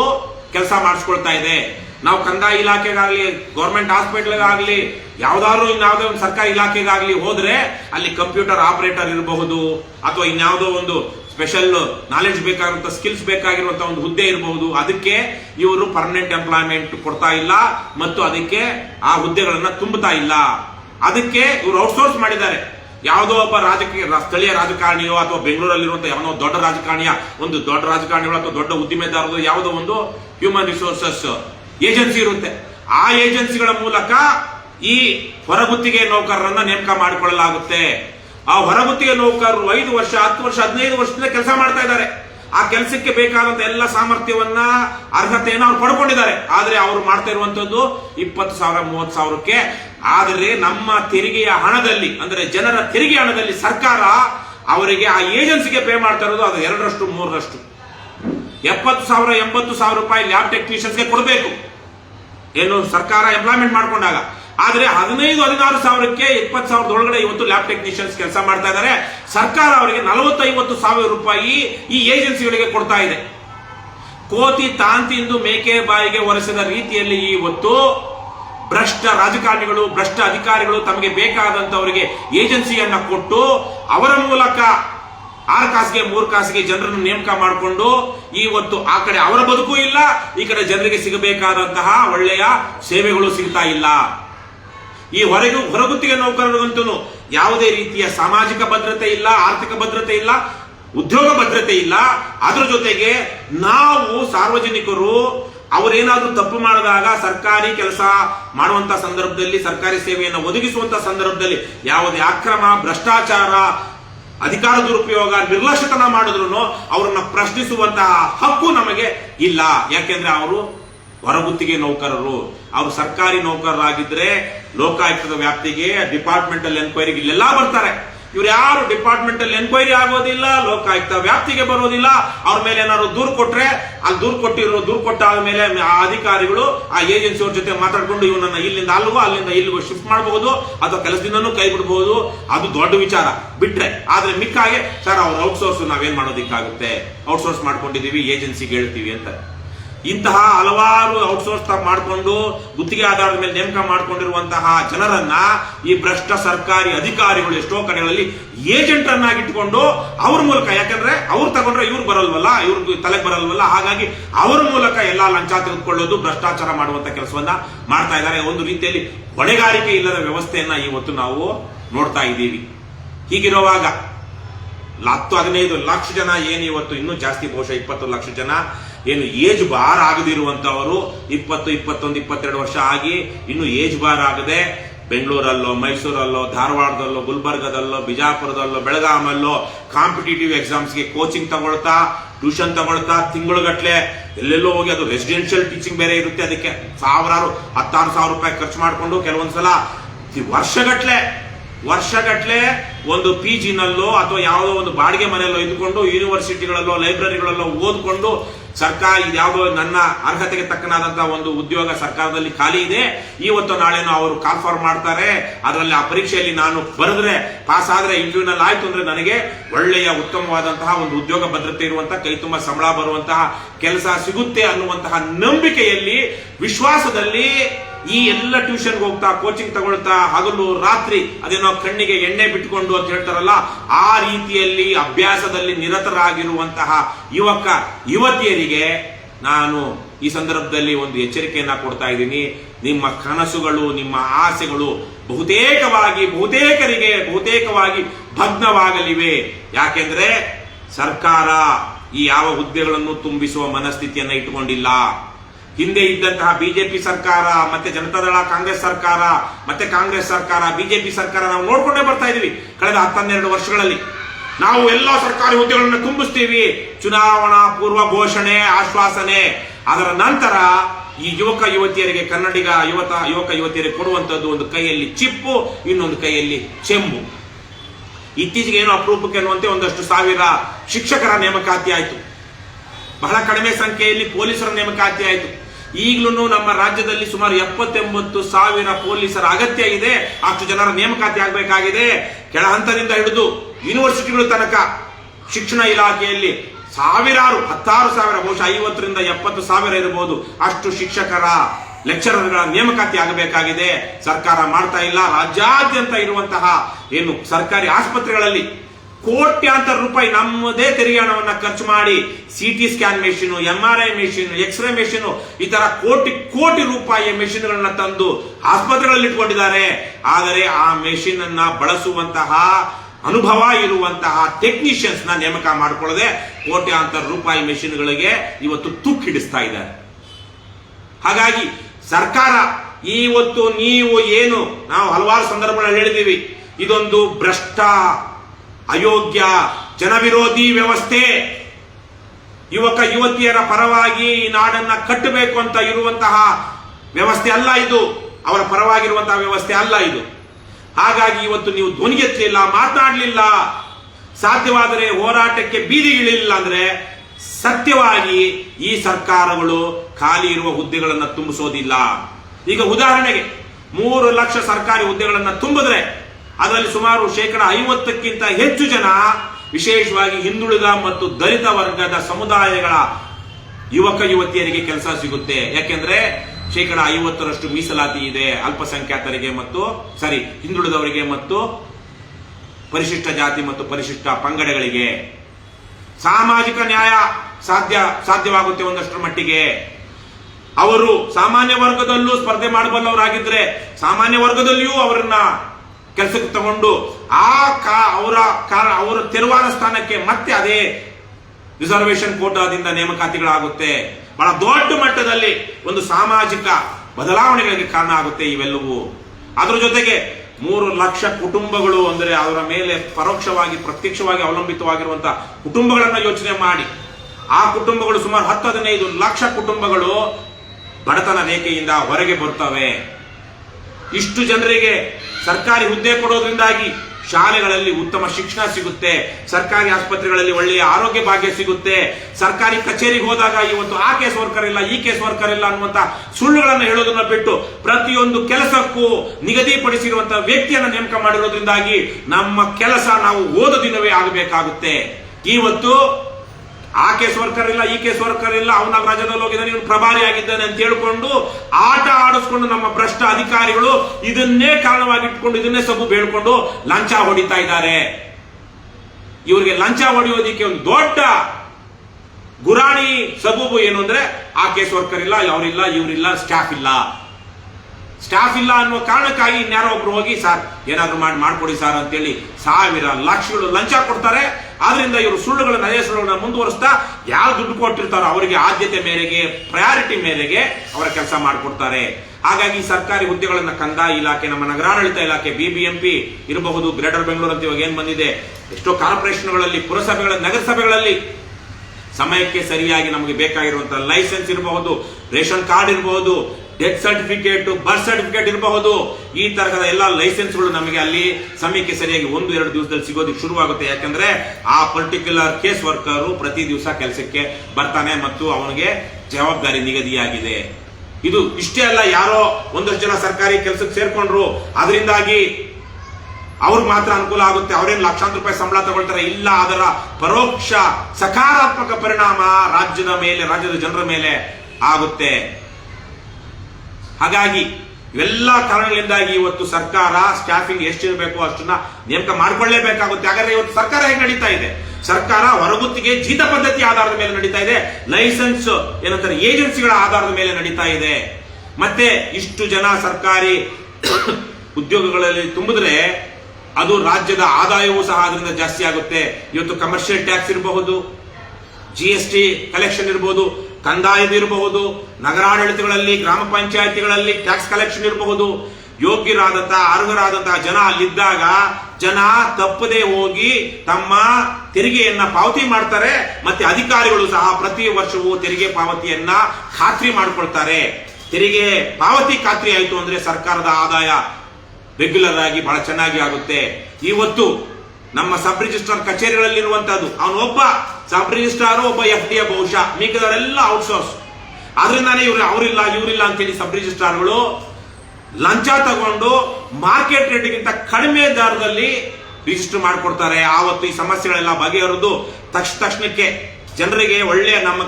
ಕೆಲಸ ಮಾಡಿಸ್ಕೊಳ್ತಾ ಇದೆ. ನಾವು ಕಂದಾಯ ಇಲಾಖೆಗಾಗ್ಲಿ ಗೌರ್ಮೆಂಟ್ ಆಗಲಿ ಯಾವ್ದಾದ್ರು ಇನ್ಯಾವುದೋ ಒಂದು ಸರ್ಕಾರಿ ಇಲಾಖೆಗಾಗ್ಲಿ ಹೋದ್ರೆ ಅಲ್ಲಿ ಕಂಪ್ಯೂಟರ್ ಆಪರೇಟರ್ ಇರಬಹುದು ಅಥವಾ ಇನ್ಯಾವುದೋ ಒಂದು ಸ್ಪೆಷಲ್ ನಾಲೆಡ್ಜ್ ಬೇಕಾಗಿರುವಂತ ಸ್ಕಿಲ್ಸ್ ಬೇಕಾಗಿರುವಂತ ಒಂದು ಹುದ್ದೆ ಇರಬಹುದು. ಅದಕ್ಕೆ ಇವರು ಪರ್ಮನೆಂಟ್ ಎಂಪ್ಲಾಯ್ಮೆಂಟ್ ಕೊಡ್ತಾ ಇಲ್ಲ ಮತ್ತು ಅದಕ್ಕೆ ಆ ಹುದ್ದೆಗಳನ್ನ ತುಂಬುತ್ತಾ ಇಲ್ಲ. ಅದಕ್ಕೆ ಇವರು ಔಟ್ಸೋರ್ಸ್ ಮಾಡಿದ್ದಾರೆ. ಯಾವುದೋ ಒಬ್ಬ ರಾಜಕೀಯ ಸ್ಥಳೀಯ ರಾಜಕಾರಣಿಯೋ ಅಥವಾ ಬೆಂಗಳೂರಲ್ಲಿರುವಂತಹ ಯಾವನೋ ದೊಡ್ಡ ರಾಜಕಾರಣಿಯ, ಒಂದು ದೊಡ್ಡ ರಾಜಕಾರಣಿಗಳು ಅಥವಾ ದೊಡ್ಡ ಉದ್ದಿಮೆದಾರರು ಯಾವುದೋ ಒಂದು ಹ್ಯೂಮನ್ ರಿಸೋರ್ಸಸ್ ಏಜೆನ್ಸಿ ಇರುತ್ತೆ. ಆ ಏಜೆನ್ಸಿಗಳ ಮೂಲಕ ಈ ಹೊರಗುತ್ತಿಗೆ ನೌಕರರನ್ನ ನೇಮಕ ಮಾಡಿಕೊಳ್ಳಲಾಗುತ್ತೆ. ಆ ಹೊರಗುತ್ತಿಗೆ ನೌಕರರು ಐದು ವರ್ಷ, ಹತ್ತು ವರ್ಷ, ಹದಿನೈದು ವರ್ಷದಿಂದ ಕೆಲಸ ಮಾಡ್ತಾ ಇದ್ದಾರೆ. ಆ ಕೆಲಸಕ್ಕೆ ಬೇಕಾದಂತ ಎಲ್ಲ ಸಾಮರ್ಥ್ಯವನ್ನ, ಅರ್ಹತೆಯನ್ನು ಅವ್ರು ಪಡ್ಕೊಂಡಿದ್ದಾರೆ. ಆದ್ರೆ ಅವರು ಮಾಡ್ತಾ ಇರುವಂತದ್ದು ಇಪ್ಪತ್ತು ಸಾವಿರ, ಮೂವತ್ತು ಸಾವಿರಕ್ಕೆ ಆದರೆ ನಮ್ಮ ತೆರಿಗೆಯ ಹಣದಲ್ಲಿ, ಅಂದ್ರೆ ಜನರ ತೆರಿಗೆ ಹಣದಲ್ಲಿ ಸರ್ಕಾರ ಅವರಿಗೆ ಆ ಏಜೆನ್ಸಿಗೆ ಪೇ ಮಾಡ್ತಾ ಇರೋದು ಅದು ಎರಡರಷ್ಟು, ಮೂರರಷ್ಟು. ಎಪ್ಪತ್ತು ಸಾವಿರ, ಎಂಬತ್ತು ಸಾವಿರ ರೂಪಾಯಿ ಲ್ಯಾಬ್ ಟೆಕ್ನಿಷಿಯನ್ಸ್ಗೆ ಕೊಡಬೇಕು. ಏನು ಸರ್ಕಾರ ಎಂಪ್ಲಾಯ್ಮೆಂಟ್ ಮಾಡ್ಕೊಂಡಾಗ. ಆದರೆ ಹದಿನೈದು, ಹದಿನಾರು ಸಾವಿರಕ್ಕೆ ಇಪ್ಪತ್ತು ಸಾವಿರದ ಒಳಗಡೆ ಇವತ್ತು ಲ್ಯಾಬ್ ಟೆಕ್ನಿಷಿಯನ್ಸ್ ಕೆಲಸ ಮಾಡ್ತಾ ಇದ್ದಾರೆ. ಸರ್ಕಾರ ಅವರಿಗೆ ನಲವತ್ತೈವತ್ತು ಸಾವಿರ ರೂಪಾಯಿ ಈ ಏಜೆನ್ಸಿಗಳಿಗೆ ಕೊಡ್ತಾ ಇದೆ. ಕೋತಿ ತಾಂತಿಂದು ಮೇಕೆ ಬಾಯಿಗೆ ಒರೆಸಿದ ರೀತಿಯಲ್ಲಿ ಇವತ್ತು ಭ್ರಷ್ಟ ರಾಜಕಾರಣಿಗಳು, ಭ್ರಷ್ಟ ಅಧಿಕಾರಿಗಳು ತಮಗೆ ಬೇಕಾದಂತವರಿಗೆ ಏಜೆನ್ಸಿಯನ್ನ ಕೊಟ್ಟು ಅವರ ಮೂಲಕ ಆರು ಕಾಸಿಗೆ, ಮೂರು ಕಾಸಿಗೆ ಜನರನ್ನು ನೇಮಕ ಮಾಡಿಕೊಂಡು ಇವತ್ತು ಆ ಕಡೆ ಅವರ ಬದುಕು ಇಲ್ಲ, ಈ ಕಡೆ ಜನರಿಗೆ ಸಿಗಬೇಕಾದಂತಹ ಒಳ್ಳೆಯ ಸೇವೆಗಳು ಸಿಗ್ತಾ ಇಲ್ಲ. ಈ ಹೊರಗು, ಹೊರಗುತ್ತಿಗೆ ನೌಕರರಿಗಂತೂ ಯಾವುದೇ ರೀತಿಯ ಸಾಮಾಜಿಕ ಭದ್ರತೆ ಇಲ್ಲ, ಆರ್ಥಿಕ ಭದ್ರತೆ ಇಲ್ಲ, ಉದ್ಯೋಗ ಭದ್ರತೆ ಇಲ್ಲ. ಅದರ ಜೊತೆಗೆ ನಾವು ಸಾರ್ವಜನಿಕರು ಅವರೇನಾದ್ರೂ ತಪ್ಪು ಮಾಡಿದಾಗ ಸರ್ಕಾರಿ ಕೆಲಸ ಮಾಡುವಂತ ಸಂದರ್ಭದಲ್ಲಿ, ಸರ್ಕಾರಿ ಸೇವೆಯನ್ನು ಒದಗಿಸುವಂತ ಸಂದರ್ಭದಲ್ಲಿ ಯಾವುದೇ ಅಕ್ರಮ, ಭ್ರಷ್ಟಾಚಾರ, ಅಧಿಕಾರ ದುರುಪಯೋಗ ನಿರ್ಲಕ್ಷ್ಯತನ ಮಾಡಿದ್ರು ಅವರನ್ನು ಪ್ರಶ್ನಿಸುವಂತಹ ಹಕ್ಕು ನಮಗೆ ಇಲ್ಲ. ಯಾಕೆಂದ್ರೆ ಅವರು ಹೊರಗುತ್ತಿಗೆ ನೌಕರರು. ಅವರು ಸರ್ಕಾರಿ ನೌಕರರಾಗಿದ್ರೆ ಲೋಕಾಯುಕ್ತದ ವ್ಯಾಪ್ತಿಗೆ, ಡಿಪಾರ್ಟ್ಮೆಂಟಲ್ ಎನ್ಕ್ವೈರಿಗೆ ಇಲ್ಲೆಲ್ಲ ಬರ್ತಾರೆ. ಇವ್ರು ಯಾರು ಡಿಪಾರ್ಟ್ಮೆಂಟ್ ಅಲ್ಲಿ ಎನ್ಕ್ವೈರಿ ಆಗೋದಿಲ್ಲ, ಲೋಕಾಯುಕ್ತ ವ್ಯಾಪ್ತಿಗೆ ಬರೋದಿಲ್ಲ, ಅವ್ರ ಮೇಲೆ ಏನಾದ್ರು ದೂರು ಕೊಟ್ರೆ, ಅಲ್ಲಿ ದೂರು ಕೊಟ್ಟಿರೋ, ದೂರು ಕೊಟ್ಟ ಮೇಲೆ ಆ ಅಧಿಕಾರಿಗಳು, ಆ ಏಜೆನ್ಸಿಯವ್ರ ಜೊತೆ ಮಾತಾಡ್ಕೊಂಡು ಇವನನ್ನ ಇಲ್ಲಿಂದ ಅಲ್ಲಿಗೂ, ಅಲ್ಲಿಂದ ಇಲ್ಲಿಗೋ ಶಿಫ್ಟ್ ಮಾಡಬಹುದು, ಅಥವಾ ಕೆಲಸದಿಂದನೂ ಕೈ ಬಿಡಬಹುದು. ಅದು ದೊಡ್ಡ ವಿಚಾರ. ಬಿಟ್ರೆ, ಆದ್ರೆ ಮಿಕ್ಕ ಹಾಗೆ ಸರ್, ಅವ್ರ ಔಟ್ಸೋರ್ಸ್ ನಾವೇನ್ ಮಾಡೋದಿಕ್ಕಾಗುತ್ತೆ? ಔಟ್ಸೋರ್ಸ್ ಮಾಡ್ಕೊಂಡಿದೀವಿ ಏಜೆನ್ಸಿಗೆ ಹೇಳ್ತೀವಿ ಅಂತ. ಇಂತಹ ಹಲವಾರು ಔಟ್ಸೋರ್ಸ್ ಮಾಡಿಕೊಂಡು ಗುತ್ತಿಗೆ ಆಧಾರದ ಮೇಲೆ ನೇಮಕ ಮಾಡಿಕೊಂಡಿರುವಂತಹ ಜನರನ್ನ ಈ ಭ್ರಷ್ಟ ಸರ್ಕಾರಿ ಅಧಿಕಾರಿಗಳು ಎಷ್ಟೋ ಕಡೆಗಳಲ್ಲಿ ಏಜೆಂಟ್ ಇಟ್ಕೊಂಡು ಅವ್ರ ಮೂಲಕ, ಯಾಕಂದ್ರೆ ಅವ್ರು ತಗೊಂಡ್ರೆ ಇವ್ರು ಬರಲ್ವಲ್ಲ, ಇವ್ರಿಗೆ ತಲೆಗೆ ಬರಲ್ವಲ್ಲ, ಹಾಗಾಗಿ ಅವ್ರ ಮೂಲಕ ಎಲ್ಲಾ ಲಂಚ ತೆಗೆದುಕೊಳ್ಳೋದು ಭ್ರಷ್ಟಾಚಾರ ಮಾಡುವಂತ ಕೆಲಸವನ್ನ ಮಾಡ್ತಾ ಇದ್ದಾರೆ. ಒಂದು ರೀತಿಯಲ್ಲಿ ಹೊಣೆಗಾರಿಕೆ ಇಲ್ಲದ ವ್ಯವಸ್ಥೆಯನ್ನ ಇವತ್ತು ನಾವು ನೋಡ್ತಾ ಇದ್ದೀವಿ. ಹೀಗಿರುವಾಗ ಹತ್ತು ಹದಿನೈದು ಲಕ್ಷ ಜನ ಏನು ಇವತ್ತು ಇನ್ನೂ ಜಾಸ್ತಿ ಬಹುಶಃ ಇಪ್ಪತ್ತು ಲಕ್ಷ ಜನ ಏನು ಏಜ್ ಬಾರ್ ಆಗದಿರುವಂತವರು ಇಪ್ಪತ್ತು, ಇಪ್ಪತ್ತೊಂದು, ಇಪ್ಪತ್ತೆರಡು ವರ್ಷ ಆಗಿ ಇನ್ನು ಏಜ್ ಬಾರ್ ಆಗದೆ ಬೆಂಗಳೂರಲ್ಲೋ, ಮೈಸೂರಲ್ಲೋ, ಧಾರವಾಡದಲ್ಲೋ, ಗುಲ್ಬರ್ಗದಲ್ಲೋ, ಬಿಜಾಪುರದಲ್ಲೋ, ಬೆಳಗಾಮಲ್ಲೋ ಕಾಂಪಿಟೇಟಿವ್ ಎಕ್ಸಾಮ್ಸ್ಗೆ ಕೋಚಿಂಗ್ ತಗೊಳ್ತಾ ಟ್ಯೂಷನ್ ತಗೊಳ್ತಾ ತಿಂಗಳುಗಟ್ಲೆ ಎಲ್ಲೆಲ್ಲೋ ಹೋಗಿ ಅದು ರೆಸಿಡೆನ್ಷಿಯಲ್ ಟೀಚಿಂಗ್ ಬೇರೆ ಇರುತ್ತೆ ಅದಕ್ಕೆ. ಸಾವಿರಾರು, ಹತ್ತಾರು ಸಾವಿರ ರೂಪಾಯಿ ಖರ್ಚು ಮಾಡಿಕೊಂಡು ಕೆಲವೊಂದ್ಸಲ ವರ್ಷಗಟ್ಲೆ ವರ್ಷಗಟ್ಲೆ ಒಂದು ಪಿ ಜಿನಲ್ಲೋ ಅಥವಾ ಯಾವುದೋ ಒಂದು ಬಾಡಿಗೆ ಮನೆಯಲ್ಲೋ ಇದ್ಕೊಂಡು ಯೂನಿವರ್ಸಿಟಿಗಳಲ್ಲೋ ಲೈಬ್ರರಿಗಳಲ್ಲೋ ಓದ್ಕೊಂಡು ಸರ್ಕಾರ ಇದ್ಯಾವುದೋ ನನ್ನ ಅರ್ಹತೆಗೆ ತಕ್ಕನಾದಂತಹ ಒಂದು ಉದ್ಯೋಗ ಸರ್ಕಾರದಲ್ಲಿ ಖಾಲಿ ಇದೆ ಇವತ್ತು ನಾಳೆನೋ ಅವರು ಕಾಲ್ಫಾರ್ ಮಾಡ್ತಾರೆ, ಅದರಲ್ಲಿ ಆ ಪರೀಕ್ಷೆಯಲ್ಲಿ ನಾನು ಬರೆದ್ರೆ ಪಾಸ್ ಆದ್ರೆ ಇಂಟರ್ವ್ಯೂನಲ್ಲಿ ಆಯ್ತು ಅಂದ್ರೆ ನನಗೆ ಒಳ್ಳೆಯ ಉತ್ತಮವಾದಂತಹ ಒಂದು ಉದ್ಯೋಗ ಭದ್ರತೆ ಇರುವಂತಹ ಕೈ ತುಂಬ ಸಂಬಳ ಬರುವಂತಹ ಕೆಲಸ ಸಿಗುತ್ತೆ ಅನ್ನುವಂತಹ ನಂಬಿಕೆಯಲ್ಲಿ, ವಿಶ್ವಾಸದಲ್ಲಿ ಈ ಎಲ್ಲ ಟ್ಯೂಷನ್ಗೆ ಹೋಗ್ತಾ ಕೋಚಿಂಗ್ ತಗೊಳ್ತಾ, ಹಗಲು, ರಾತ್ರಿ ಅದೇನೋ ಕಣ್ಣಿಗೆ ಎಣ್ಣೆ ಬಿಟ್ಕೊಂಡು ಅಂತ ಹೇಳ್ತಾರಲ್ಲ, ಆ ರೀತಿಯಲ್ಲಿ ಅಭ್ಯಾಸದಲ್ಲಿ ನಿರತರಾಗಿರುವಂತಹ ಯುವಕ, ಯುವತಿಯರಿಗೆ ನಾನು ಈ ಸಂದರ್ಭದಲ್ಲಿ ಒಂದು ಎಚ್ಚರಿಕೆಯನ್ನ ಕೊಡ್ತಾ ಇದ್ದೀನಿ. ನಿಮ್ಮ ಕನಸುಗಳು, ನಿಮ್ಮ ಆಸೆಗಳು ಬಹುತೇಕವಾಗಿ, ಬಹುತೇಕರಿಗೆ, ಬಹುತೇಕವಾಗಿ ಭಗ್ನವಾಗಲಿವೆ. ಯಾಕೆಂದ್ರೆ ಸರ್ಕಾರ ಈ ಯಾವ ಹುದ್ದೆಗಳನ್ನು ತುಂಬಿಸುವ ಮನಸ್ಥಿತಿಯನ್ನ ಇಟ್ಟುಕೊಂಡಿಲ್ಲ. ಹಿಂದೆ ಇದ್ದಂತಹ ಬಿಜೆಪಿ ಸರ್ಕಾರ, ಮತ್ತೆ ಜನತಾದಳ ಕಾಂಗ್ರೆಸ್ ಸರ್ಕಾರ, ಮತ್ತೆ ಕಾಂಗ್ರೆಸ್ ಸರ್ಕಾರ, ಬಿಜೆಪಿ ಸರ್ಕಾರ ನಾವು ನೋಡ್ಕೊಂಡೇ ಬರ್ತಾ ಇದೀವಿ ಕಳೆದ ಹತ್ತನ್ನೆರಡು ವರ್ಷಗಳಲ್ಲಿ. ನಾವು ಎಲ್ಲ ಸರ್ಕಾರಿ ಹುದ್ದೆಗಳನ್ನು ತುಂಬಿಸ್ತೀವಿ. ಚುನಾವಣಾ ಪೂರ್ವ ಘೋಷಣೆ, ಆಶ್ವಾಸನೆ. ಅದರ ನಂತರ ಈ ಯುವಕ ಯುವತಿಯರಿಗೆ, ಕನ್ನಡಿಗ ಯುವತ, ಯುವಕ ಯುವತಿಯರಿಗೆ ಕೊಡುವಂತದ್ದು ಒಂದು ಕೈಯಲ್ಲಿ ಚಿಪ್ಪು, ಇನ್ನೊಂದು ಕೈಯಲ್ಲಿ ಚೆಂಬು. ಇತ್ತೀಚೆಗೆ ಏನು ಅಪರೂಪಕ್ಕೆ ಅನ್ನುವಂತೆ ಒಂದಷ್ಟು ಸಾವಿರ ಶಿಕ್ಷಕರ ನೇಮಕಾತಿ ಆಯಿತು. ಬಹಳ ಕಡಿಮೆ ಸಂಖ್ಯೆಯಲ್ಲಿ ಪೊಲೀಸರ ನೇಮಕಾತಿ ಆಯಿತು. ಈಗಲೂ ನಮ್ಮ ರಾಜ್ಯದಲ್ಲಿ ಸುಮಾರು ಎಪ್ಪತ್ತೆಂಬತ್ತು ಸಾವಿರ ಪೊಲೀಸರ ಅಗತ್ಯ ಇದೆ. ಅಷ್ಟು ಜನರ ನೇಮಕಾತಿ ಆಗಬೇಕಾಗಿದೆ. ಕೆಳ ಹಂತದಿಂದ ಹಿಡಿದು ಯೂನಿವರ್ಸಿಟಿಗಳ ತನಕ ಶಿಕ್ಷಣ ಇಲಾಖೆಯಲ್ಲಿ ಸಾವಿರಾರು, ಹತ್ತಾರು ಸಾವಿರ, ಬಹುಶಃ ಐವತ್ತರಿಂದ ಎಪ್ಪತ್ತು ಸಾವಿರ ಇರಬಹುದು ಅಷ್ಟು ಶಿಕ್ಷಕರ ಲೆಕ್ಚರರ್ಗಳ ನೇಮಕಾತಿ ಆಗಬೇಕಾಗಿದೆ. ಸರ್ಕಾರ ಮಾಡ್ತಾ ಇಲ್ಲ. ರಾಜ್ಯಾದ್ಯಂತ ಇರುವಂತಹ ಏನು ಸರ್ಕಾರಿ ಆಸ್ಪತ್ರೆಗಳಲ್ಲಿ ಕೋಟ್ಯಾಂತರ ರೂಪಾಯಿ ನಮ್ಮದೇ ತೆರಿಗೆ ಹಣವನ್ನ ಖರ್ಚು ಮಾಡಿ C T scan machine M R I machine x-ray machine ಈ ತರ ಕೋಟಿ ಕೋಟಿ ರೂಪಾಯಿಯ ಮೆಷಿನ್ಗಳನ್ನ ತಂದು ಆಸ್ಪತ್ರೆಗಳಲ್ಲಿ ಇಟ್ಕೊಂಡಿದ್ದಾರೆ. ಆದರೆ ಆ ಮೆಷಿನ್ ಅನ್ನ ಬಳಸುವಂತಹ, ಅನುಭವ ಇರುವಂತಹ ಟೆಕ್ನಿಷಿಯನ್ಸ್ನ ನೇಮಕ ಮಾಡಿಕೊಳ್ಳದೆ ಕೋಟ್ಯಾಂತರ ರೂಪಾಯಿ ಮೆಷಿನ್ಗಳಿಗೆ ಇವತ್ತು ತುಕ್ಕಿಡಿಸ್ತಾ ಇದ್ದಾರೆ. ಹಾಗಾಗಿ ಸರ್ಕಾರ ಇವತ್ತು ನೀವು ಏನು, ನಾವು ಹಲವಾರು ಸಂದರ್ಭಗಳಲ್ಲಿ ಹೇಳಿದೀವಿ ಇದೊಂದು ಭ್ರಷ್ಟ ಅಯೋಗ್ಯ ಜನವಿರೋಧಿ ವ್ಯವಸ್ಥೆ. ಯುವಕ, ಯುವತಿಯರ ಪರವಾಗಿ ಈ ನಾಡನ್ನ ಕಟ್ಟಬೇಕು ಅಂತ ಇರುವಂತಹ ವ್ಯವಸ್ಥೆ ಅಲ್ಲ ಇದು. ಅವರ ಪರವಾಗಿರುವಂತಹ ವ್ಯವಸ್ಥೆ ಅಲ್ಲ ಇದು. ಹಾಗಾಗಿ ಇವತ್ತು ನೀವು ಧ್ವನಿಗೆತ್ತಲಿಲ್ಲ ಮಾತನಾಡಲಿಲ್ಲ. ಸಾಧ್ಯವಾದರೆ ಹೋರಾಟಕ್ಕೆ ಬೀದಿಗಿಳಿಲ್ಲ ಅಂದ್ರೆ ಸತ್ಯವಾಗಿ ಈ ಸರ್ಕಾರಗಳು ಖಾಲಿ ಇರುವ ಹುದ್ದೆಗಳನ್ನು ತುಂಬಿಸೋದಿಲ್ಲ. ಈಗ ಉದಾಹರಣೆಗೆ, ಮೂರು ಲಕ್ಷ ಸರ್ಕಾರಿ ಹುದ್ದೆಗಳನ್ನು ತುಂಬಿದ್ರೆ ಅದರಲ್ಲಿ ಸುಮಾರು ಶೇಕಡ ಐವತ್ತಕ್ಕಿಂತ ಹೆಚ್ಚು ಜನ ವಿಶೇಷವಾಗಿ ಹಿಂದುಳಿದ ಮತ್ತು ದಲಿತ ವರ್ಗದ ಸಮುದಾಯಗಳ ಯುವಕ ಯುವತಿಯರಿಗೆ ಕೆಲಸ ಸಿಗುತ್ತೆ. ಯಾಕೆಂದ್ರೆ ಶೇಕಡ ಐವತ್ತರಷ್ಟು ಮೀಸಲಾತಿ ಇದೆ ಅಲ್ಪಸಂಖ್ಯಾತರಿಗೆ ಮತ್ತು ಸಾರಿ ಹಿಂದುಳಿದವರಿಗೆ ಮತ್ತು ಪರಿಶಿಷ್ಟ ಜಾತಿ ಮತ್ತು ಪರಿಶಿಷ್ಟ ಪಂಗಡಗಳಿಗೆ. ಸಾಮಾಜಿಕ ನ್ಯಾಯ ಸಾಧ್ಯ, ಸಾಧ್ಯವಾಗುತ್ತೆ ಒಂದಷ್ಟರ ಮಟ್ಟಿಗೆ. ಅವರು ಸಾಮಾನ್ಯ ವರ್ಗದಲ್ಲೂ ಸ್ಪರ್ಧೆ ಮಾಡಬಲ್ಲವರಾಗಿದ್ರೆ ಸಾಮಾನ್ಯ ವರ್ಗದಲ್ಲಿಯೂ ಅವರನ್ನ ಕೆಲಸಕ್ಕೆ ತಗೊಂಡು ಆ ಕಾ ಅವರ ಕಾರ ಅವರ ತೆರವಾದ ಸ್ಥಾನಕ್ಕೆ ಮತ್ತೆ ಅದೇ ರಿಸರ್ವೇಶನ್ ಕೋಟಾದಿಂದ ನೇಮಕಾತಿಗಳಾಗುತ್ತೆ. ಬಹಳ ದೊಡ್ಡ ಮಟ್ಟದಲ್ಲಿ ಒಂದು ಸಾಮಾಜಿಕ ಬದಲಾವಣೆಗಳಿಗೆ ಕಾರಣ ಆಗುತ್ತೆ ಇವೆಲ್ಲವೂ. ಅದರ ಜೊತೆಗೆ ಮೂರು ಲಕ್ಷ ಕುಟುಂಬಗಳು ಅಂದರೆ ಅವರ ಮೇಲೆ ಪರೋಕ್ಷವಾಗಿ, ಪ್ರತ್ಯಕ್ಷವಾಗಿ ಅವಲಂಬಿತವಾಗಿರುವಂತಹ ಕುಟುಂಬಗಳನ್ನು ಯೋಚನೆ ಮಾಡಿ. ಆ ಕುಟುಂಬಗಳು ಸುಮಾರು ಹತ್ತು ಹದಿನೈದು ಲಕ್ಷ ಕುಟುಂಬಗಳು ಬಡತನ ರೇಖೆಯಿಂದ ಹೊರಗೆ ಬರ್ತವೆ. ಇಷ್ಟು ಜನರಿಗೆ ಸರ್ಕಾರಿ ಹುದ್ದೆ ಕೊಡೋದ್ರಿಂದಾಗಿ ಶಾಲೆಗಳಲ್ಲಿ ಉತ್ತಮ ಶಿಕ್ಷಣ ಸಿಗುತ್ತೆ, ಸರ್ಕಾರಿ ಆಸ್ಪತ್ರೆಗಳಲ್ಲಿ ಒಳ್ಳೆಯ ಆರೋಗ್ಯ ಭಾಗ್ಯ ಸಿಗುತ್ತೆ, ಸರ್ಕಾರಿ ಕಚೇರಿಗೆ ಹೋದಾಗ ಇವತ್ತು ಆ ಕೇಸ್ ವರ್ಕರ್ ಇಲ್ಲ, ಈ ಕೇಸ್ ವರ್ಕರ್ ಇಲ್ಲ ಅನ್ನುವಂತ ಸುಳ್ಳುಗಳನ್ನು ಹೇಳೋದನ್ನ ಬಿಟ್ಟು ಪ್ರತಿಯೊಂದು ಕೆಲಸಕ್ಕೂ ನಿಗದಿಪಡಿಸಿರುವಂತಹ ವ್ಯಕ್ತಿಯನ್ನು ನೇಮಕ ಮಾಡಿರೋದ್ರಿಂದಾಗಿ ನಮ್ಮ ಕೆಲಸ ನಾವು ಓದೋ ದಿನವೇ ಆಗಬೇಕಾಗುತ್ತೆ. ಇವತ್ತು ಆ ಕೇಸ್ ವರ್ಕರ್ ಇಲ್ಲ, ಈ ಕೇಸ್ ವರ್ಕರ್ ಇಲ್ಲ ಅವನ ರಾಜ್ಯದಲ್ಲಿ ಹೋಗಿದ್ದಾನೆ ಇವನು ಪ್ರಭಾರಿ ಆಗಿದ್ದಾನೆ ಅಂತ ಹೇಳ್ಕೊಂಡು ಆಟ ಆಡಿಸ್ಕೊಂಡು ನಮ್ಮ ಭ್ರಷ್ಟ ಅಧಿಕಾರಿಗಳು ಇದನ್ನೇ ಕಾರಣವಾಗಿಟ್ಕೊಂಡು ಇದನ್ನೇ ಸಬ್ಬು ಬೇಡ್ಕೊಂಡು ಲಂಚ ಹೊಡಿತಾ ಇದ್ದಾರೆ. ಇವರಿಗೆ ಲಂಚ ಹೊಡೆಯೋದಿಕ್ಕೆ ಒಂದು ದೊಡ್ಡ ಗುರಾಣಿ ಸಬೂಬು ಏನು ಅಂದ್ರೆ ಆ ಕೇಸ್ ವರ್ಕರ್ ಇಲ್ಲ ಅವರಿಲ್ಲ ಇವರಿಲ್ಲ ಸ್ಟಾಫ್ ಇಲ್ಲ. ಸ್ಟಾಫ್ ಇಲ್ಲ ಅನ್ನೋ ಕಾರಣಕ್ಕಾಗಿ ಇನ್ಯಾರೋ ಒಬ್ರು ಹೋಗಿ, ಸರ್, ಏನಾದ್ರು ಮಾಡಿ, ಮಾಡ್ಕೊಡಿ ಸರ್ ಅಂತೇಳಿ ಸಾವಿರ ಲಕ್ಷಗಳು ಲಂಚ ಕೊಡ್ತಾರೆ. ಆದ್ರಿಂದ ಇವರು ಸುಳ್ಳುಗಳನ್ನ ಅದೇ ಸುಳ್ಳುಗಳನ್ನ ಮುಂದುವರಿಸ್ತಾ ಯಾವ ದುಡ್ಡು ಕೊಟ್ಟಿರ್ತಾರೋ ಅವರಿಗೆ ಆದ್ಯತೆ ಮೇರೆಗೆ ಪ್ರಯಾರಿಟಿ ಮೇರೆಗೆ ಅವರ ಕೆಲಸ ಮಾಡಿಕೊಡ್ತಾರೆ. ಹಾಗಾಗಿ ಸರ್ಕಾರಿ ಹುದ್ದೆಗಳನ್ನ ಕಂದಾಯ ಇಲಾಖೆ, ನಮ್ಮ ನಗರಾಡಳಿತ ಇಲಾಖೆ ಬಿಬಿಎಂಪಿ ಇರಬಹುದು ಗ್ರೇಟರ್ ಬೆಂಗಳೂರು ಅಂತ ಇವಾಗ ಏನ್ ಬಂದಿದೆ, ಎಷ್ಟೋ ಕಾರ್ಪೊರೇಷನ್ಗಳಲ್ಲಿ, ಪುರಸಭೆಗಳ, ನಗರಸಭೆಗಳಲ್ಲಿ ಸಮಯಕ್ಕೆ ಸರಿಯಾಗಿ ನಮಗೆ ಬೇಕಾಗಿರುವಂತಹ ಲೈಸೆನ್ಸ್ ಇರಬಹುದು, ರೇಷನ್ ಕಾರ್ಡ್ ಇರಬಹುದು ಡೆತ್ ಸರ್ಟಿಫಿಕೇಟ್ ಬರ್ತ್ ಸರ್ಟಿಫಿಕೇಟ್ ಇರಬಹುದು. ಈ ತರಹದ ಎಲ್ಲ ಲೈಸೆನ್ಸ್ಗಳು ನಮಗೆ ಅಲ್ಲಿ ಸಮಯಕ್ಕೆ ಸರಿಯಾಗಿ ಒಂದು, ಎರಡು ದಿವಸದಲ್ಲಿ ಸಿಗೋದಕ್ಕೆ ಶುರುವಾಗುತ್ತೆ. ಯಾಕಂದ್ರೆ ಆ ಪರ್ಟಿಕ್ಯುಲರ್ ಕೇಸ್ ವರ್ಕರು ಪ್ರತಿ ದಿವಸ ಕೆಲಸಕ್ಕೆ ಬರ್ತಾನೆ ಮತ್ತು ಅವನಿಗೆ ಜವಾಬ್ದಾರಿ ನಿಗದಿಯಾಗಿದೆ. ಇದು ಇಷ್ಟೇ ಅಲ್ಲ, ಯಾರೋ ಒಂದಷ್ಟು ಜನ ಸರ್ಕಾರಿ ಕೆಲಸಕ್ಕೆ ಸೇರ್ಕೊಂಡ್ರು. ಅದರಿಂದಾಗಿ ಅವ್ರಿಗೆ ಮಾತ್ರ ಅನುಕೂಲ ಆಗುತ್ತೆ. ಅವ್ರೇನು ಲಕ್ಷಾಂತರ ರೂಪಾಯಿ ಸಂಬಳ ತಗೊಳ್ತಾರೆ? ಇಲ್ಲ, ಅದರ ಪರೋಕ್ಷ ಸಕಾರಾತ್ಮಕ ಪರಿಣಾಮ ರಾಜ್ಯದ ಮೇಲೆ, ರಾಜ್ಯದ ಜನರ ಮೇಲೆ ಆಗುತ್ತೆ. ಹಾಗಾಗಿ ಇವೆಲ್ಲ ಕಾರಣಗಳಿಂದಾಗಿ ಇವತ್ತು ಸರ್ಕಾರ ಸ್ಟಾಫಿಂಗ್ ಎಷ್ಟಿರಬೇಕು ಅಷ್ಟನ್ನ ನೇಮಕ ಮಾಡ್ಕೊಳ್ಳೇಬೇಕಾಗುತ್ತೆ. ಹಾಗಾದ್ರೆ ಇವತ್ತು ಸರ್ಕಾರ ಹೇಗೆ ನಡೀತಾ ಇದೆ? ಸರ್ಕಾರ ಹೊರಗುತ್ತಿಗೆ ಜೀತ ಪದ್ಧತಿ ಆಧಾರದ ಮೇಲೆ ನಡೀತಾ ಇದೆ. ಲೈಸೆನ್ಸ್ ಏನಂತಾರೆ ಏಜೆನ್ಸಿಗಳ ಆಧಾರದ ಮೇಲೆ ನಡೀತಾ ಇದೆ. ಮತ್ತೆ ಇಷ್ಟು ಜನ ಸರ್ಕಾರಿ ಉದ್ಯೋಗಗಳಲ್ಲಿ ತುಂಬಿದ್ರೆ ಅದು ರಾಜ್ಯದ ಆದಾಯವೂ ಸಹ ಅದರಿಂದ ಜಾಸ್ತಿ ಆಗುತ್ತೆ. ಇವತ್ತು ಕಮರ್ಷಿಯಲ್ ಟ್ಯಾಕ್ಸ್ ಇರಬಹುದು ಜಿ ಎಸ್ ಟಿ ಕಲೆಕ್ಷನ್ ಇರಬಹುದು ಕಂದಾಯದಿರಬಹುದು ನಗರಾಡಳಿತಗಳಲ್ಲಿ, ಗ್ರಾಮ ಪಂಚಾಯತಿಗಳಲ್ಲಿ ಟ್ಯಾಕ್ಸ್ ಕಲೆಕ್ಷನ್ ಇರಬಹುದು. ಯೋಗ್ಯರಾದಂತಹ ಅರ್ಹರಾದಂತಹ ಜನ ಅಲ್ಲಿದ್ದಾಗ ಜನ ತಪ್ಪದೆ ಹೋಗಿ ತಮ್ಮ ತೆರಿಗೆಯನ್ನ ಪಾವತಿ ಮಾಡ್ತಾರೆ, ಮತ್ತೆ ಅಧಿಕಾರಿಗಳು ಸಹ ಪ್ರತಿ ವರ್ಷವೂ ತೆರಿಗೆ ಪಾವತಿಯನ್ನ ಖಾತ್ರಿ ಮಾಡಿಕೊಳ್ತಾರೆ. ತೆರಿಗೆ ಪಾವತಿ ಖಾತ್ರಿ ಆಯಿತು ಅಂದ್ರೆ ಸರ್ಕಾರದ ಆದಾಯ ರೆಗ್ಯುಲರ್ ಆಗಿ ಬಹಳ ಚೆನ್ನಾಗಿ ಆಗುತ್ತೆ. ಇವತ್ತು ನಮ್ಮ ಸಬ್ ರಿಜಿಸ್ಟ್ರಾರ್ ಕಚೇರಿಗಳಲ್ಲಿರುವಂತಹದ್ದು ಒಬ್ಬ ಸಬ್ ರಿಜಿಸ್ಟ್ರಾರ್, ಒಬ್ಬ ಎಫ್ ಡಿ ಎ ಬಹುಶಃ. ಮಿಕ್ಕದವರೆಲ್ಲ ಔಟ್ಸೋರ್ಸ್ ಅದರಿಂದಾನೇ ಇವ್ರು ಅವರಿಲ್ಲ, ಇವರಿಲ್ಲ ಅಂತೇಳಿ ಸಬ್ ರಿಜಿಸ್ಟ್ರಾರ್ಗಳು ಲಂಚ ತಗೊಂಡು ಮಾರ್ಕೆಟ್ ರೇಟ್ಗಿಂತ ಕಡಿಮೆ ದರದಲ್ಲಿ ರಿಜಿಸ್ಟರ್ ಮಾಡಿಕೊಡ್ತಾರೆ. ಆವತ್ತು ಈ ಸಮಸ್ಯೆಗಳೆಲ್ಲ ಬಗೆಹರಿದು ತಕ್ಷ ತಕ್ಷಣಕ್ಕೆ ಜನರಿಗೆ ಒಳ್ಳೆಯ ನಮ್ಮ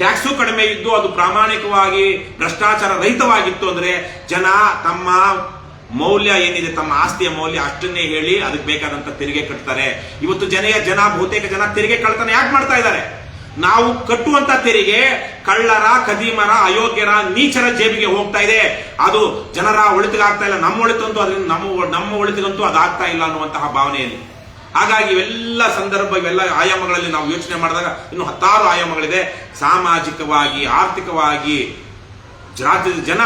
ಟ್ಯಾಕ್ಸು ಕಡಿಮೆ ಇದ್ದು ಅದು ಪ್ರಾಮಾಣಿಕವಾಗಿ ಭ್ರಷ್ಟಾಚಾರ ರಹಿತವಾಗಿತ್ತು ಅಂದ್ರೆ ಜನ ತಮ್ಮ ಮೌಲ್ಯ ಏನಿದೆ, ತಮ್ಮ ಆಸ್ತಿಯ ಮೌಲ್ಯ ಅಷ್ಟನ್ನೇ ಹೇಳಿ ಅದಕ್ಕೆ ಬೇಕಾದಂತ ತೆರಿಗೆ ಕಟ್ತಾರೆ. ಇವತ್ತು ಜನೆಯ, ಜನ, ಬಹುತೇಕ ಜನ ತೆರಿಗೆ ಕಳ್ತನ ಯಾಕೆ ಮಾಡ್ತಾ ಇದ್ದಾರೆ? ನಾವು ಕಟ್ಟುವಂತ ತೆರಿಗೆ ಕಳ್ಳರ ಕದೀಮರ ಅಯೋಗ್ಯರ, ನೀಚರ ಜೇಬಿಗೆ ಹೋಗ್ತಾ ಇದೆ. ಅದು ಜನರ ಒಳಿತಿಗಾಗ್ತಾ ಇಲ್ಲ. ನಮ್ಮ ಒಳಿತಂತೂ ಅದರಿಂದ, ನಮ್ಮ ನಮ್ಮ ಒಳಿತಿಗಂತೂ ಅದಾಗ್ತಾ ಇಲ್ಲ ಅನ್ನುವಂತಹ ಭಾವನೆಯಲ್ಲಿ. ಹಾಗಾಗಿ ಇವೆಲ್ಲ ಸಂದರ್ಭ, ಇವೆಲ್ಲ ಆಯಾಮಗಳಲ್ಲಿ ನಾವು ಯೋಚನೆ ಮಾಡಿದಾಗ ಇನ್ನು ಹತ್ತಾರು ಆಯಾಮಗಳಿದೆ. ಸಾಮಾಜಿಕವಾಗಿ, ಆರ್ಥಿಕವಾಗಿ ರಾಜ್ಯದ ಜನ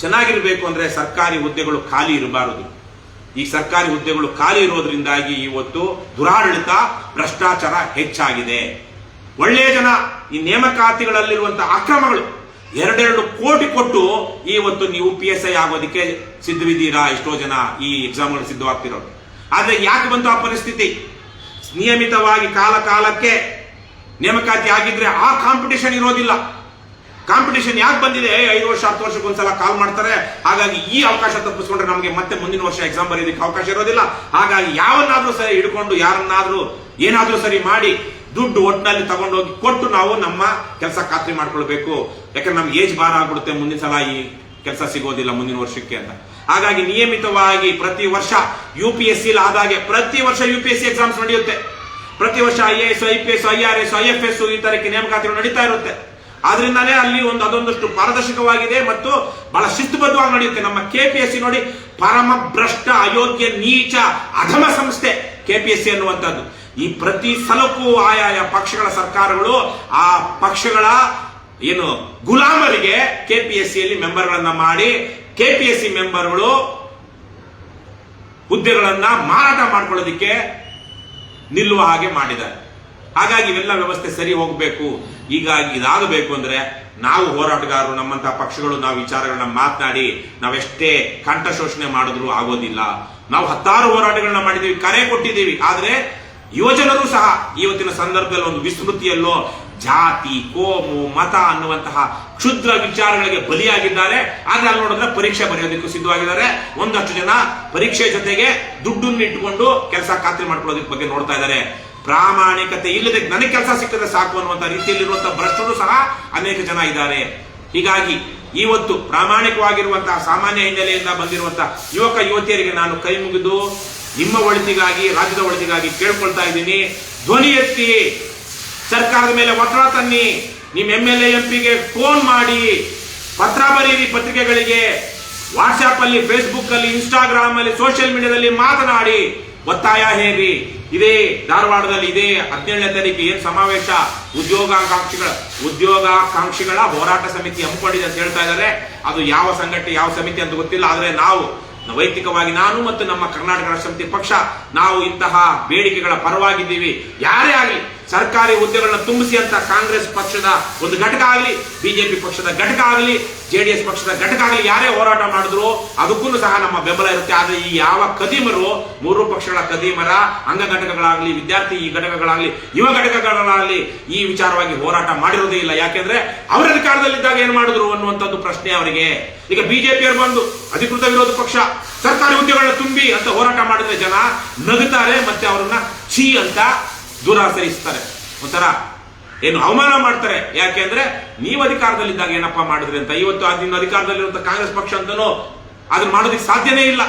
ಚೆನ್ನಾಗಿರ್ಬೇಕು ಅಂದರೆ ಸರ್ಕಾರಿ ಹುದ್ದೆಗಳು ಖಾಲಿ ಇರಬಾರದು. ಈ ಸರ್ಕಾರಿ ಹುದ್ದೆಗಳು ಖಾಲಿ ಇರೋದ್ರಿಂದಾಗಿ ಇವತ್ತು ದುರಾಡಳಿತ, ಭ್ರಷ್ಟಾಚಾರ ಹೆಚ್ಚಾಗಿದೆ. ಒಳ್ಳೆಯ ಜನ, ಈ ನೇಮಕಾತಿಗಳಲ್ಲಿರುವಂತಹ ಅಕ್ರಮಗಳು ಎರಡೆರಡು ಕೋಟಿ ಕೊಟ್ಟು ಇವತ್ತು ನೀವು ಪಿ ಎಸ್ ಐ ಆಗೋದಕ್ಕೆ ಸಿದ್ಧವಿದ್ದೀರಾ? ಎಷ್ಟೋ ಜನ ಈ ಎಕ್ಸಾಮ್ಗಳು ಸಿದ್ಧವಾಗ್ತಿರೋದು. ಆದರೆ ಯಾಕೆ ಬಂತು ಆ ಪರಿಸ್ಥಿತಿ? ನಿಯಮಿತವಾಗಿ ಕಾಲ ಕಾಲಕ್ಕೆ ನೇಮಕಾತಿ ಆಗಿದ್ರೆ ಆ ಕಾಂಪಿಟೇಷನ್ ಇರೋದಿಲ್ಲ. ಕಾಂಪಿಟೇಷನ್ ಯಾಕೆ ಬಂದಿದೆ? ಐದು ವರ್ಷ, ಹತ್ತು ವರ್ಷಕ್ಕೆ ಒಂದ್ಸಲ ಕಾಲ್ ಮಾಡ್ತಾರೆ. ಹಾಗಾಗಿ ಈ ಅವಕಾಶ ತಪ್ಪಿಸ್ಕೊಂಡ್ರೆ ನಮಗೆ ಮತ್ತೆ ಮುಂದಿನ ವರ್ಷ ಎಕ್ಸಾಮ್ ಬರೆಯೋದಕ್ಕೆ ಅವಕಾಶ ಇರೋದಿಲ್ಲ. ಹಾಗಾಗಿ ಯಾವನ್ನಾದ್ರೂ ಸರಿ ಹಿಡ್ಕೊಂಡು, ಯಾರನ್ನಾದ್ರೂ ಏನಾದ್ರೂ ಸರಿ ಮಾಡಿ, ದುಡ್ಡು ಒಟ್ಟಿನಲ್ಲಿ ತಗೊಂಡೋಗಿ ಕೊಟ್ಟು ನಾವು ನಮ್ಮ ಕೆಲಸ ಖಾತ್ರಿ ಮಾಡ್ಕೊಳ್ಬೇಕು. ಯಾಕಂದ್ರೆ ನಮ್ಗೆ ಏಜ್ ಭಾರ ಆಗ್ಬಿಡುತ್ತೆ, ಮುಂದಿನ ಸಲ ಈ ಕೆಲಸ ಸಿಗೋದಿಲ್ಲ ಮುಂದಿನ ವರ್ಷಕ್ಕೆ ಅಂತ. ಹಾಗಾಗಿ ನಿಯಮಿತವಾಗಿ ಪ್ರತಿ ವರ್ಷ ಯು ಪಿ ಎಸ್ ಸಿ ಆದಾಗೆ ಪ್ರತಿ ವರ್ಷ U P S C exams ನಡೆಯುತ್ತೆ ಪ್ರತಿ ವರ್ಷ I A S I P S I R S I F S ಈ ತರಕ್ಕೆ ನೇಮಕಾತಿಗಳು ನಡೀತಾ ಇರುತ್ತೆ. ಆದ್ರಿಂದಾನೇ ಅಲ್ಲಿ ಒಂದು ಅದೊಂದಷ್ಟು ಪಾರದರ್ಶಕವಾಗಿದೆ ಮತ್ತು ಬಹಳ ಶಿಸ್ತುಬದ್ಧವಾಗಿ ನಡೆಯುತ್ತೆ. ನಮ್ಮ ಕೆ ಪಿ ಎಸ್ ಸಿ ನೋಡಿ, ಪರಮ ಭ್ರಷ್ಟ, ಅಯೋಗ್ಯ, ನೀಚ, ಅಧಮ ಸಂಸ್ಥೆ ಕೆ ಪಿ ಅನ್ನುವಂಥದ್ದು ಈ ಪ್ರತಿ ಸಲಕ್ಕೂ ಆಯಾಯ ಪಕ್ಷಗಳ ಸರ್ಕಾರಗಳು ಆ ಪಕ್ಷಗಳ ಏನು ಗುಲಾಮರಿಗೆ ಕೆ ಪಿ ಎಸ್ ಸಿಯಲ್ಲಿ ಮೆಂಬರ್ಗಳನ್ನ ಮಾಡಿ ಕೆ ಪಿ ಎಸ್ ಸಿ ಮೆಂಬರ್ಗಳು ಹುದ್ದೆಗಳನ್ನ ಮಾರಾಟ ಮಾಡ್ಕೊಳ್ಳೋದಿಕ್ಕೆ ನಿಲ್ಲುವ ಹಾಗೆ ಮಾಡಿದ್ದಾರೆ. ಹಾಗಾಗಿ ಇವೆಲ್ಲ ವ್ಯವಸ್ಥೆ ಸರಿ ಹೋಗಬೇಕು. ಹೀಗಾಗಿ ಇದಾಗಬೇಕು ಅಂದ್ರೆ ನಾವು ಹೋರಾಟಗಾರರು, ನಮ್ಮಂತಹ ಪಕ್ಷಗಳು, ನಾವು ವಿಚಾರಗಳನ್ನ ಮಾತನಾಡಿ, ನಾವೆಷ್ಟೇ ಕಂಠ ಶೋಷಣೆ ಮಾಡಿದ್ರು ಆಗೋದಿಲ್ಲ. ನಾವು ಹತ್ತಾರು ಹೋರಾಟಗಳನ್ನ ಮಾಡಿದೀವಿ ಕರೆ ಕೊಟ್ಟಿದ್ದೀವಿ. ಆದ್ರೆ ಯುವಜನರು ಸಹ ಇವತ್ತಿನ ಸಂದರ್ಭದಲ್ಲಿ ಒಂದು ವಿಸ್ಮೃತಿಯಲ್ಲೋ, ಜಾತಿ, ಕೋಮು, ಮತ ಅನ್ನುವಂತಹ ಕ್ಷುದ್ರ ವಿಚಾರಗಳಿಗೆ ಬಲಿಯಾಗಿದ್ದಾರೆ. ಆದ್ರೆ ಅಲ್ಲಿ ನೋಡಿದ್ರೆ ಪರೀಕ್ಷೆ ಬರೆಯೋದಕ್ಕೂ ಸಿದ್ಧವಾಗಿದ್ದಾರೆ. ಒಂದಷ್ಟು ಜನ ಪರೀಕ್ಷೆ ಜೊತೆಗೆ ದುಡ್ಡನ್ನು ಇಟ್ಟುಕೊಂಡು ಕೆಲಸ ಖಾತ್ರಿ ಮಾಡ್ಕೊಳ್ಳೋದಕ್ಕೆ ಬಗ್ಗೆ ನೋಡ್ತಾ ಇದ್ದಾರೆ. ಪ್ರಾಮಾಣಿಕತೆ ಇಲ್ಲದೆ ನನಗೆ ಕೆಲಸ ಸಿಕ್ಕದೆ ಸಾಕು ಅನ್ನುವಂಥ ರೀತಿಯಲ್ಲಿರುವಂತಹ ಭ್ರಷ್ಟರು ಸಹ ಅನೇಕ ಜನ ಇದ್ದಾರೆ. ಹೀಗಾಗಿ ಇವತ್ತು ಪ್ರಾಮಾಣಿಕವಾಗಿರುವಂತಹ ಸಾಮಾನ್ಯ ಹಿನ್ನೆಲೆಯಿಂದ ಬಂದಿರುವಂತಹ ಯುವಕ ಯುವತಿಯರಿಗೆ ನಾನು ಕೈ ಮುಗಿದು ನಿಮ್ಮ ಒಳಿತಿಗಾಗಿ, ರಾಜ್ಯದ ಒಳಿತಿಗಾಗಿ ಕೇಳ್ಕೊಳ್ತಾ ಇದ್ದೀನಿ. ಧ್ವನಿ ಎತ್ತಿ, ಸರ್ಕಾರದ ಮೇಲೆ ಒತ್ತಡ ತನ್ನಿ ನಿಮ್ಮ ಎಂ ಎಲ್ ಎಂ ಪಿಗೆ ಫೋನ್ ಮಾಡಿ, ಪತ್ರ ಬರೀರಿ ಪತ್ರಿಕೆಗಳಿಗೆ. ವಾಟ್ಸ್ಆಪ್ ಅಲ್ಲಿ ಫೇಸ್ಬುಕ್ ಅಲ್ಲಿ ಇನ್ಸ್ಟಾಗ್ರಾಮ್ ಅಲ್ಲಿ ಸೋಷಿಯಲ್ ಮೀಡಿಯಾದಲ್ಲಿ ಮಾತನಾಡಿ. ಒತ್ತಾಯ ಹೇರಿ. ಇದೇ ಧಾರವಾಡದಲ್ಲಿ ಇದೇ ಹದಿನೇಳನೇ ತಾರೀಕು ಏನ್ ಸಮಾವೇಶ? ಉದ್ಯೋಗಾಕಾಂಕ್ಷಿಗಳ ಉದ್ಯೋಗಾಕಾಂಕ್ಷಿಗಳ ಹೋರಾಟ ಸಮಿತಿ ಹಮ್ಮಿಕೊಂಡಿದೆ ಅಂತ ಹೇಳ್ತಾ ಇದ್ದಾರೆ. ಅದು ಯಾವ ಸಂಘಟನೆ, ಯಾವ ಸಮಿತಿ ಅಂತ ಗೊತ್ತಿಲ್ಲ. ಆದ್ರೆ ನಾವು, ವೈಯಕ್ತಿಕವಾಗಿ ನಾನು ಮತ್ತು ನಮ್ಮ ಕರ್ನಾಟಕ ರಾಷ್ಟ್ರ ಸಮಿತಿ ಪಕ್ಷ, ನಾವು ಇಂತಹ ಬೇಡಿಕೆಗಳ ಪರವಾಗಿದ್ದೀವಿ. ಯಾರೇ ಆಗಲಿ ಸರ್ಕಾರಿ ಹುದ್ದೆಗಳನ್ನ ತುಂಬಿಸಿ ಅಂತ ಕಾಂಗ್ರೆಸ್ ಪಕ್ಷದ ಒಂದು ಘಟಕ ಆಗಲಿ, ಬಿಜೆಪಿ ಪಕ್ಷದ ಘಟಕ ಆಗಲಿ, ಜೆ ಡಿ ಎಸ್ ಪಕ್ಷದ ಘಟಕ ಆಗಲಿ ಯಾರೇ ಹೋರಾಟ ಮಾಡಿದ್ರು, ಅದಕ್ಕೂ ಸಹ ನಮ್ಮ ಬೆಂಬಲ ಇರುತ್ತೆ. ಆದರೆ ಈ ಯಾವ ಕದೀಮರು ಮೂರು ಪಕ್ಷಗಳ ಕದೀಮರ ಅಂಗ ಘಟಕಗಳಾಗಲಿ ವಿದ್ಯಾರ್ಥಿ ಈ ಘಟಕಗಳಾಗಲಿ, ಯುವ ಘಟಕಗಳಾಗಲಿ ಈ ವಿಚಾರವಾಗಿ ಹೋರಾಟ ಮಾಡಿರೋದೇ ಇಲ್ಲ. ಯಾಕೆಂದ್ರೆ ಅವರ ಅಧಿಕಾರದಲ್ಲಿದ್ದಾಗ ಏನ್ ಮಾಡಿದ್ರು ಅನ್ನುವಂಥದ್ದು ಪ್ರಶ್ನೆ ಅವರಿಗೆ. ಈಗ ಬಿಜೆಪಿಯವರು ಬಂದು ಅಧಿಕೃತ ವಿರೋಧ ಪಕ್ಷ, ಸರ್ಕಾರಿ ಹುದ್ದೆಗಳನ್ನ ತುಂಬಿ ಅಂತ ಹೋರಾಟ ಮಾಡಿದ್ರೆ ಜನ ನಗುತ್ತಾರೆ, ಮತ್ತೆ ಅವರನ್ನ ಛೀ ಅಂತ ದೂರ ಸರಿಸ್ತಾರೆ ಒಂಥರ ಏನು ಅವಮಾನ ಮಾಡ್ತಾರೆ. ಯಾಕೆ ಅಂದ್ರೆ ನೀವು ಅಧಿಕಾರದಲ್ಲಿದ್ದಾಗ ಏನಪ್ಪಾ ಮಾಡಿದ್ರಿ ಅಂತ. ಇವತ್ತು ಅದನ್ನ ಅಧಿಕಾರದಲ್ಲಿರುವಂತ ಕಾಂಗ್ರೆಸ್ ಪಕ್ಷ ಅಂತನೂ ಅದನ್ನ ಮಾಡೋದಕ್ಕೆ ಸಾಧ್ಯನೇ ಇಲ್ಲ.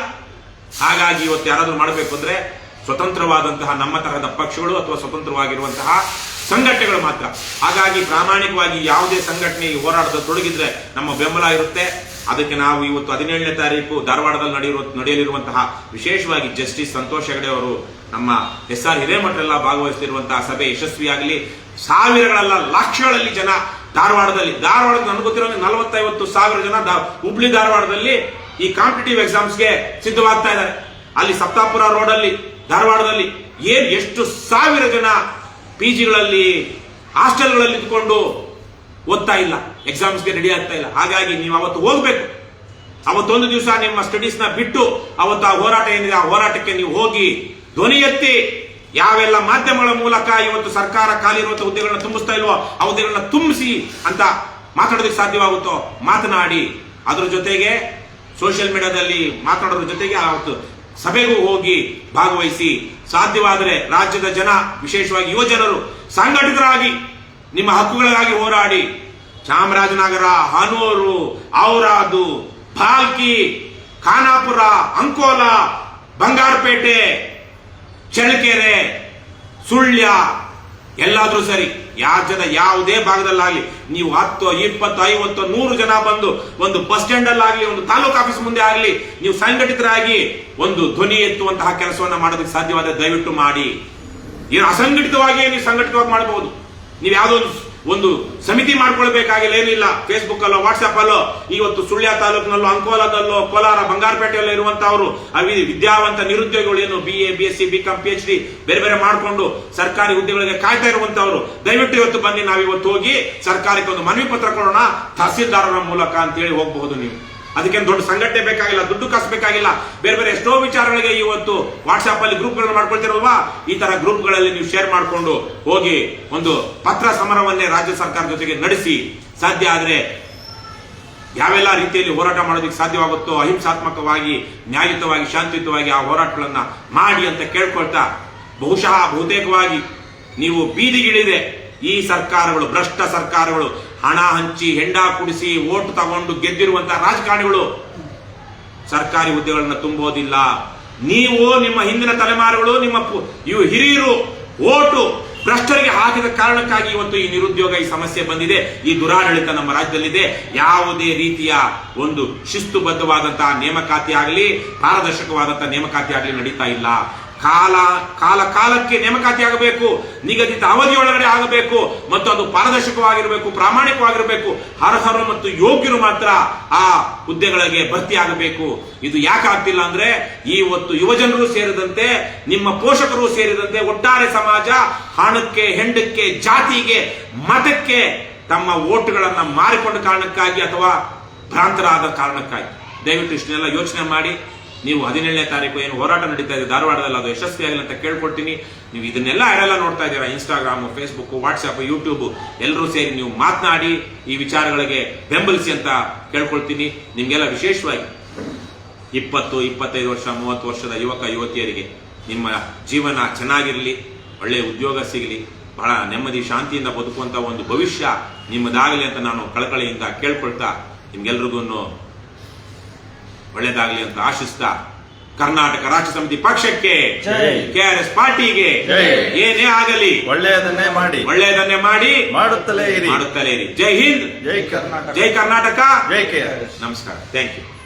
ಹಾಗಾಗಿ ಇವತ್ತು ಯಾರಾದ್ರೂ ಮಾಡಬೇಕು ಅಂದ್ರೆ ಸ್ವತಂತ್ರವಾದಂತಹ ನಮ್ಮ ತರಹದ ಪಕ್ಷಗಳು ಅಥವಾ ಸ್ವತಂತ್ರವಾಗಿರುವಂತಹ ಸಂಘಟನೆಗಳು ಮಾತ್ರ. ಹಾಗಾಗಿ ಪ್ರಾಮಾಣಿಕವಾಗಿ ಯಾವುದೇ ಸಂಘಟನೆ ಹೋರಾಟದ ತೊಡಗಿದ್ರೆ ನಮ್ಮ ಬೆಂಬಲ ಇರುತ್ತೆ. ಅದಕ್ಕೆ ನಾವು ಇವತ್ತು ಹದಿನೇಳನೇ ತಾರೀಕು ಧಾರವಾಡದಲ್ಲಿ ನಡೆಯಿರುವ ನಡೆಯಲಿರುವಂತಹ ವಿಶೇಷವಾಗಿ ಜಸ್ಟಿಸ್ ಸಂತೋಷ್ ಹೆಗಡೆ ಅವರು ನಮ್ಮ ಎಸ್ ಆರ್ ಹಿರೇಮಠರೆಲ್ಲ ಭಾಗವಹಿಸುತ್ತಿರುವಂತಹ ಸಭೆ ಯಶಸ್ವಿಯಾಗಲಿ. ಸಾವಿರಗಳಲ್ಲ, ಲಕ್ಷಗಳಲ್ಲಿ ಜನ ಧಾರವಾಡದಲ್ಲಿ. ಧಾರವಾಡದ ನನಗೆ ಗೊತ್ತಿರೋ ನಲವತ್ತೈವತ್ತು ಸಾವಿರ ಜನ ಹುಬ್ಳಿ ಧಾರವಾಡದಲ್ಲಿ ಈ ಕಾಂಪಿಟೇಟಿವ್ ಎಕ್ಸಾಮ್ಸ್ಗೆ ಸಿದ್ಧವಾಗ್ತಾ ಇದ್ದಾರೆ. ಅಲ್ಲಿ ಸಪ್ತಾಪುರ ರೋಡಲ್ಲಿ, ಧಾರವಾಡದಲ್ಲಿ ಏನ್ ಎಷ್ಟು ಸಾವಿರ ಜನ ಪಿ ಜಿಗಳಲ್ಲಿ, ಹಾಸ್ಟೆಲ್ಗಳಲ್ಲಿ ಇದ್ಕೊಂಡು ಓದ್ತಾ ಇಲ್ಲ, ಎಕ್ಸಾಮ್ಸ್ಗೆ ರೆಡಿ ಆಗ್ತಾ ಇಲ್ಲ. ಹಾಗಾಗಿ ನೀವು ಅವತ್ತು ಹೋಗ್ಬೇಕು. ಅವತ್ತೊಂದು ದಿವಸ ನಿಮ್ಮ ಸ್ಟಡೀಸ್ನ ಬಿಟ್ಟು ಅವತ್ತು ಆ ಹೋರಾಟ ಏನಿದೆ, ಆ ಹೋರಾಟಕ್ಕೆ ನೀವು ಹೋಗಿ ಧ್ವನಿ ಎತ್ತಿ ಯಾವೆಲ್ಲ ಮಾಧ್ಯಮಗಳ ಮೂಲಕ ಇವತ್ತು ಸರ್ಕಾರ ಖಾಲಿ ಇರುವಂತಹ ಹುದ್ದೆಗಳನ್ನ ತುಂಬಿಸ್ತಾ ಇಲ್ವೋ ಆ ಹುದ್ದೆಗಳನ್ನ ತುಂಬಿಸಿ ಅಂತ ಮಾತಾಡೋದಕ್ಕೆ ಸಾಧ್ಯವಾಗುತ್ತೋ ಮಾತನಾಡಿ. ಅದ್ರ ಜೊತೆಗೆ ಸೋಷಿಯಲ್ ಮೀಡಿಯಾದಲ್ಲಿ ಮಾತಾಡೋದ್ರ ಜೊತೆಗೆ ಆವತ್ತು ಸಭೆಗೂ ಹೋಗಿ ಭಾಗವಹಿಸಿ. ಸಾಧ್ಯವಾದರೆ ರಾಜ್ಯದ ಜನ, ವಿಶೇಷವಾಗಿ ಯುವ ಜನರು ಸಂಘಟಿತರಾಗಿ ನಿಮ್ಮ ಹಕ್ಕುಗಳಿಗಾಗಿ ಹೋರಾಡಿ. ಚಾಮರಾಜನಗರ, ಹನೂರು, ಔರಾದು ಭಾಲ್ಕಿ ಖಾನಾಪುರ, ಅಂಕೋಲ, ಬಂಗಾರಪೇಟೆ ಚಳ್ಳಕೆರೆ, ಸುಳ್ಯ, ಎಲ್ಲಾದರೂ ಸರಿ ರಾಜ್ಯದ ಯಾವುದೇ ಭಾಗದಲ್ಲಾಗಲಿ, ನೀವು ಹತ್ತು, ಇಪ್ಪತ್ತು, ಐವತ್ತು, ನೂರು ಜನ ಬಂದು ಒಂದು ಬಸ್ ಸ್ಟ್ಯಾಂಡ್ ಆಗಲಿ ಒಂದು ತಾಲೂಕು ಆಫೀಸ್ ಮುಂದೆ ಆಗಲಿ, ನೀವು ಸಂಘಟಿತರಾಗಿ ಒಂದು ಧ್ವನಿ ಎತ್ತುವಂತಹ ಕೆಲಸವನ್ನು ಮಾಡೋದಕ್ಕೆ ಸಾಧ್ಯವಾದ ದಯವಿಟ್ಟು ಮಾಡಿ. ಏನು ಅಸಂಘಟಿತವಾಗಿ ನೀವು ಸಂಘಟಿತವಾಗಿ ಮಾಡಬಹುದು ನೀವು ಯಾವುದೋ ಒಂದು ಒಂದು ಸಮಿತಿ ಮಾಡ್ಕೊಳ್ಬೇಕಾಗಿಲ್ಲ ಏನಿಲ್ಲ ಫೇಸ್ಬುಕ್ ಅಲ್ಲೋ ವಾಟ್ಸ್ಆಪ್ ಅಲ್ಲೋ ಇವತ್ತು ಸುಳ್ಯ ತಾಲೂಕಿನಲ್ಲೋ, ಅಂಕೋಲಾದಲ್ಲೋ, ಕೋಲಾರ, ಬಂಗಾರಪೇಟೆಯಲ್ಲೋ ಇರುವಂತವರು ಅವಿ ವಿದ್ಯಾವಂತ ನಿರುದ್ಯೋಗಿಗಳು ಏನು B A B S C B P H D ಬೇರೆ ಬೇರೆ ಮಾಡಿಕೊಂಡು ಸರ್ಕಾರಿ ಹುದ್ದೆಗಳಿಗೆ ಕಾಯ್ತಾ ಇರುವಂತವರು ದಯವಿಟ್ಟು ಇವತ್ತು ಬನ್ನಿ ನಾವು ಇವತ್ತು ಹೋಗಿ ಸರ್ಕಾರಕ್ಕೆ ಒಂದು ಮನವಿ ಪತ್ರ ಕೊಡೋಣ, ತಹಸೀಲ್ದಾರರ ಮೂಲಕ ಅಂತೇಳಿ ಹೋಗಬಹುದು ನೀವು. ಅದಕ್ಕೆ ದೊಡ್ಡ ಸಂಘಟನೆ ಬೇಕಾಗಿಲ್ಲ, ದುಡ್ಡು ಕಾಸು ಬೇರೆ ಬೇರೆ ಎಷ್ಟೋ ವಿಚಾರಗಳಿಗೆ ಇವತ್ತು ವಾಟ್ಸ್ಆಪ್ ಅಲ್ಲಿ ಗ್ರೂಪ್ಗಳನ್ನ ಮಾಡ್ಕೊಳ್ತಿರಲ್ವಾ? ಈ ತರ ಗ್ರೂಪ್ಗಳಲ್ಲಿ ನೀವು ಶೇರ್ ಮಾಡಿಕೊಂಡು ಹೋಗಿ ಒಂದು ಪತ್ರ ಸಮರವನ್ನೇ ರಾಜ್ಯ ಸರ್ಕಾರ ಜೊತೆಗೆ ನಡೆಸಿ. ಸಾಧ್ಯ ಆದರೆ ಯಾವೆಲ್ಲ ರೀತಿಯಲ್ಲಿ ಹೋರಾಟ ಮಾಡೋದಕ್ಕೆ ಸಾಧ್ಯವಾಗುತ್ತೋ ಅಹಿಂಸಾತ್ಮಕವಾಗಿ, ನ್ಯಾಯಯುತವಾಗಿ, ಶಾಂತಿಯುತವಾಗಿ ಆ ಹೋರಾಟಗಳನ್ನು ಮಾಡಿ ಅಂತ ಕೇಳ್ಕೊಳ್ತಾ ಬಹುಶಃ ಬಹುತೇಕವಾಗಿ ನೀವು ಬೀದಿಗಿಳಿದೆ ಈ ಸರ್ಕಾರಗಳು, ಭ್ರಷ್ಟ ಸರ್ಕಾರಗಳು. ಹಣ ಹಂಚಿ ಹೆಂಡ ಕುಡಿಸಿ ಓಟ್ ತಗೊಂಡು ಗೆದ್ದಿರುವಂತಹ ರಾಜಕಾರಣಿಗಳು, ಸರ್ಕಾರಿ ಹುದ್ದೆಗಳನ್ನ ತುಂಬೋದಿಲ್ಲ. ನೀವು ನಿಮ್ಮ ಹಿಂದಿನ ತಲೆಮಾರುಗಳು, ನಿಮ್ಮ ಇವು ಹಿರಿಯರು ಓಟು ಭ್ರಷ್ಟರಿಗೆ ಹಾಕಿದ ಕಾರಣಕ್ಕಾಗಿ ಇವತ್ತು ಈ ನಿರುದ್ಯೋಗ ಈ ಸಮಸ್ಯೆ ಬಂದಿದೆ. ಈ ದುರಾಡಳಿತ ನಮ್ಮ ರಾಜ್ಯದಲ್ಲಿದೆ. ಯಾವುದೇ ರೀತಿಯ ಒಂದು ಶಿಸ್ತುಬದ್ಧವಾದಂತಹ ನೇಮಕಾತಿ ಆಗಲಿ, ಪಾರದರ್ಶಕವಾದಂತಹ ನೇಮಕಾತಿ ಆಗಲಿ ನಡೀತಾ ಇಲ್ಲ. ಕಾಲ ಕಾಲ, ಕಾಲಕ್ಕೆ ನೇಮಕಾತಿ ಆಗಬೇಕು ನಿಗದಿತ ಅವಧಿಯೊಳಗಡೆ ಆಗಬೇಕು, ಮತ್ತು ಅದು ಪಾರದರ್ಶಕವಾಗಿರಬೇಕು, ಪ್ರಾಮಾಣಿಕವಾಗಿರಬೇಕು, ಅರ್ಹರು ಮತ್ತು ಯೋಗ್ಯರು ಮಾತ್ರ ಆ ಹುದ್ದೆಗಳಿಗೆ ಭರ್ತಿ ಆಗಬೇಕು ಇದು ಯಾಕೆ ಆಗ್ತಿಲ್ಲ ಅಂದ್ರೆ ಇವತ್ತು ಯುವಜನರು ಸೇರಿದಂತೆ, ನಿಮ್ಮ ಪೋಷಕರು ಸೇರಿದಂತೆ ಒಟ್ಟಾರೆ ಸಮಾಜ, ಹಣಕ್ಕೆ, ಹೆಂಡಕ್ಕೆ, ಜಾತಿಗೆ, ಮತಕ್ಕೆ ತಮ್ಮ ಓಟುಗಳನ್ನ ಮಾರಿಕೊಂಡ ಕಾರಣಕ್ಕಾಗಿ ಅಥವಾ ಭ್ರಾಂತರಾದ ಕಾರಣಕ್ಕಾಗಿ. ದಯವಿಟ್ಟು ಇಷ್ಟನ್ನೆಲ್ಲ ಯೋಚನೆ ಮಾಡಿ. ನೀವು ಹದಿನೇಳನೇ ತಾರೀಕು ಏನು ಹೋರಾಟ ನಡೀತಾ ಇದೆ ಧಾರವಾಡದಲ್ಲಿ, ಅದು ಯಶಸ್ವಿ ಆಗಲಿ ಅಂತ ಕೇಳ್ಕೊಡ್ತೀನಿ. ನೀವು ಇದನ್ನೆಲ್ಲ ಯಾರೆಲ್ಲ ನೋಡ್ತಾ ಇದ್ದೀರಾ? ಇನ್ಸ್ಟಾಗ್ರಾಮ್ ಫೇಸ್ಬುಕ್ ವಾಟ್ಸ್ಆಪ್ ಯೂಟ್ಯೂಬ್ ಎಲ್ಲರೂ ಸೇರಿ ನೀವು ಮಾತನಾಡಿ ಈ ವಿಚಾರಗಳಿಗೆ ಬೆಂಬಲಿಸಿ ಅಂತ ಕೇಳ್ಕೊಳ್ತೀನಿ. ನಿಮಗೆಲ್ಲ ವಿಶೇಷವಾಗಿ ಇಪ್ಪತ್ತು, ಇಪ್ಪತ್ತೈದು ವರ್ಷ, ಮೂವತ್ತು ವರ್ಷದ ಯುವಕ, ಯುವತಿಯರಿಗೆ ನಿಮ್ಮ ಜೀವನ ಚೆನ್ನಾಗಿರಲಿ, ಒಳ್ಳೆಯ ಉದ್ಯೋಗ ಸಿಗಲಿ, ಬಹಳ ನೆಮ್ಮದಿ, ಶಾಂತಿಯಿಂದ ಬದುಕುವಂಥ ಒಂದು ಭವಿಷ್ಯ ನಿಮ್ಮದಾಗಲಿ ಅಂತ ನಾನು ಕಳಕಳಿಯಿಂದ ಕೇಳ್ಕೊಳ್ತಾ ನಿಮ್ಗೆಲ್ರಿಗೂ ಒಳ್ಳೇದಾಗಲಿ ಅಂತ ಆಶಿಸ್ತಾ ಕರ್ನಾಟಕ ರಾಜ್ಯ ಸಮಿತಿ ಪಕ್ಷಕ್ಕೆ. ಕೆ ಆರ್ ಎಸ್ ಪಾರ್ಟಿಗೆ. ಏನೇ ಆಗಲಿ ಒಳ್ಳೆಯದನ್ನೇ ಮಾಡಿ. ಒಳ್ಳೆಯದನ್ನೇ ಮಾಡಿ ಮಾಡುತ್ತಲೇ ಇರಿ. ಮಾಡುತ್ತಲೇ ಇರಿ. ಜೈ ಹಿಂದ್. ಜೈ ಕರ್ನಾಟಕ. ಜೈ ಕರ್ನಾಟಕ. ಜೈ ಕೆ ನಮಸ್ಕಾರ. Thank you.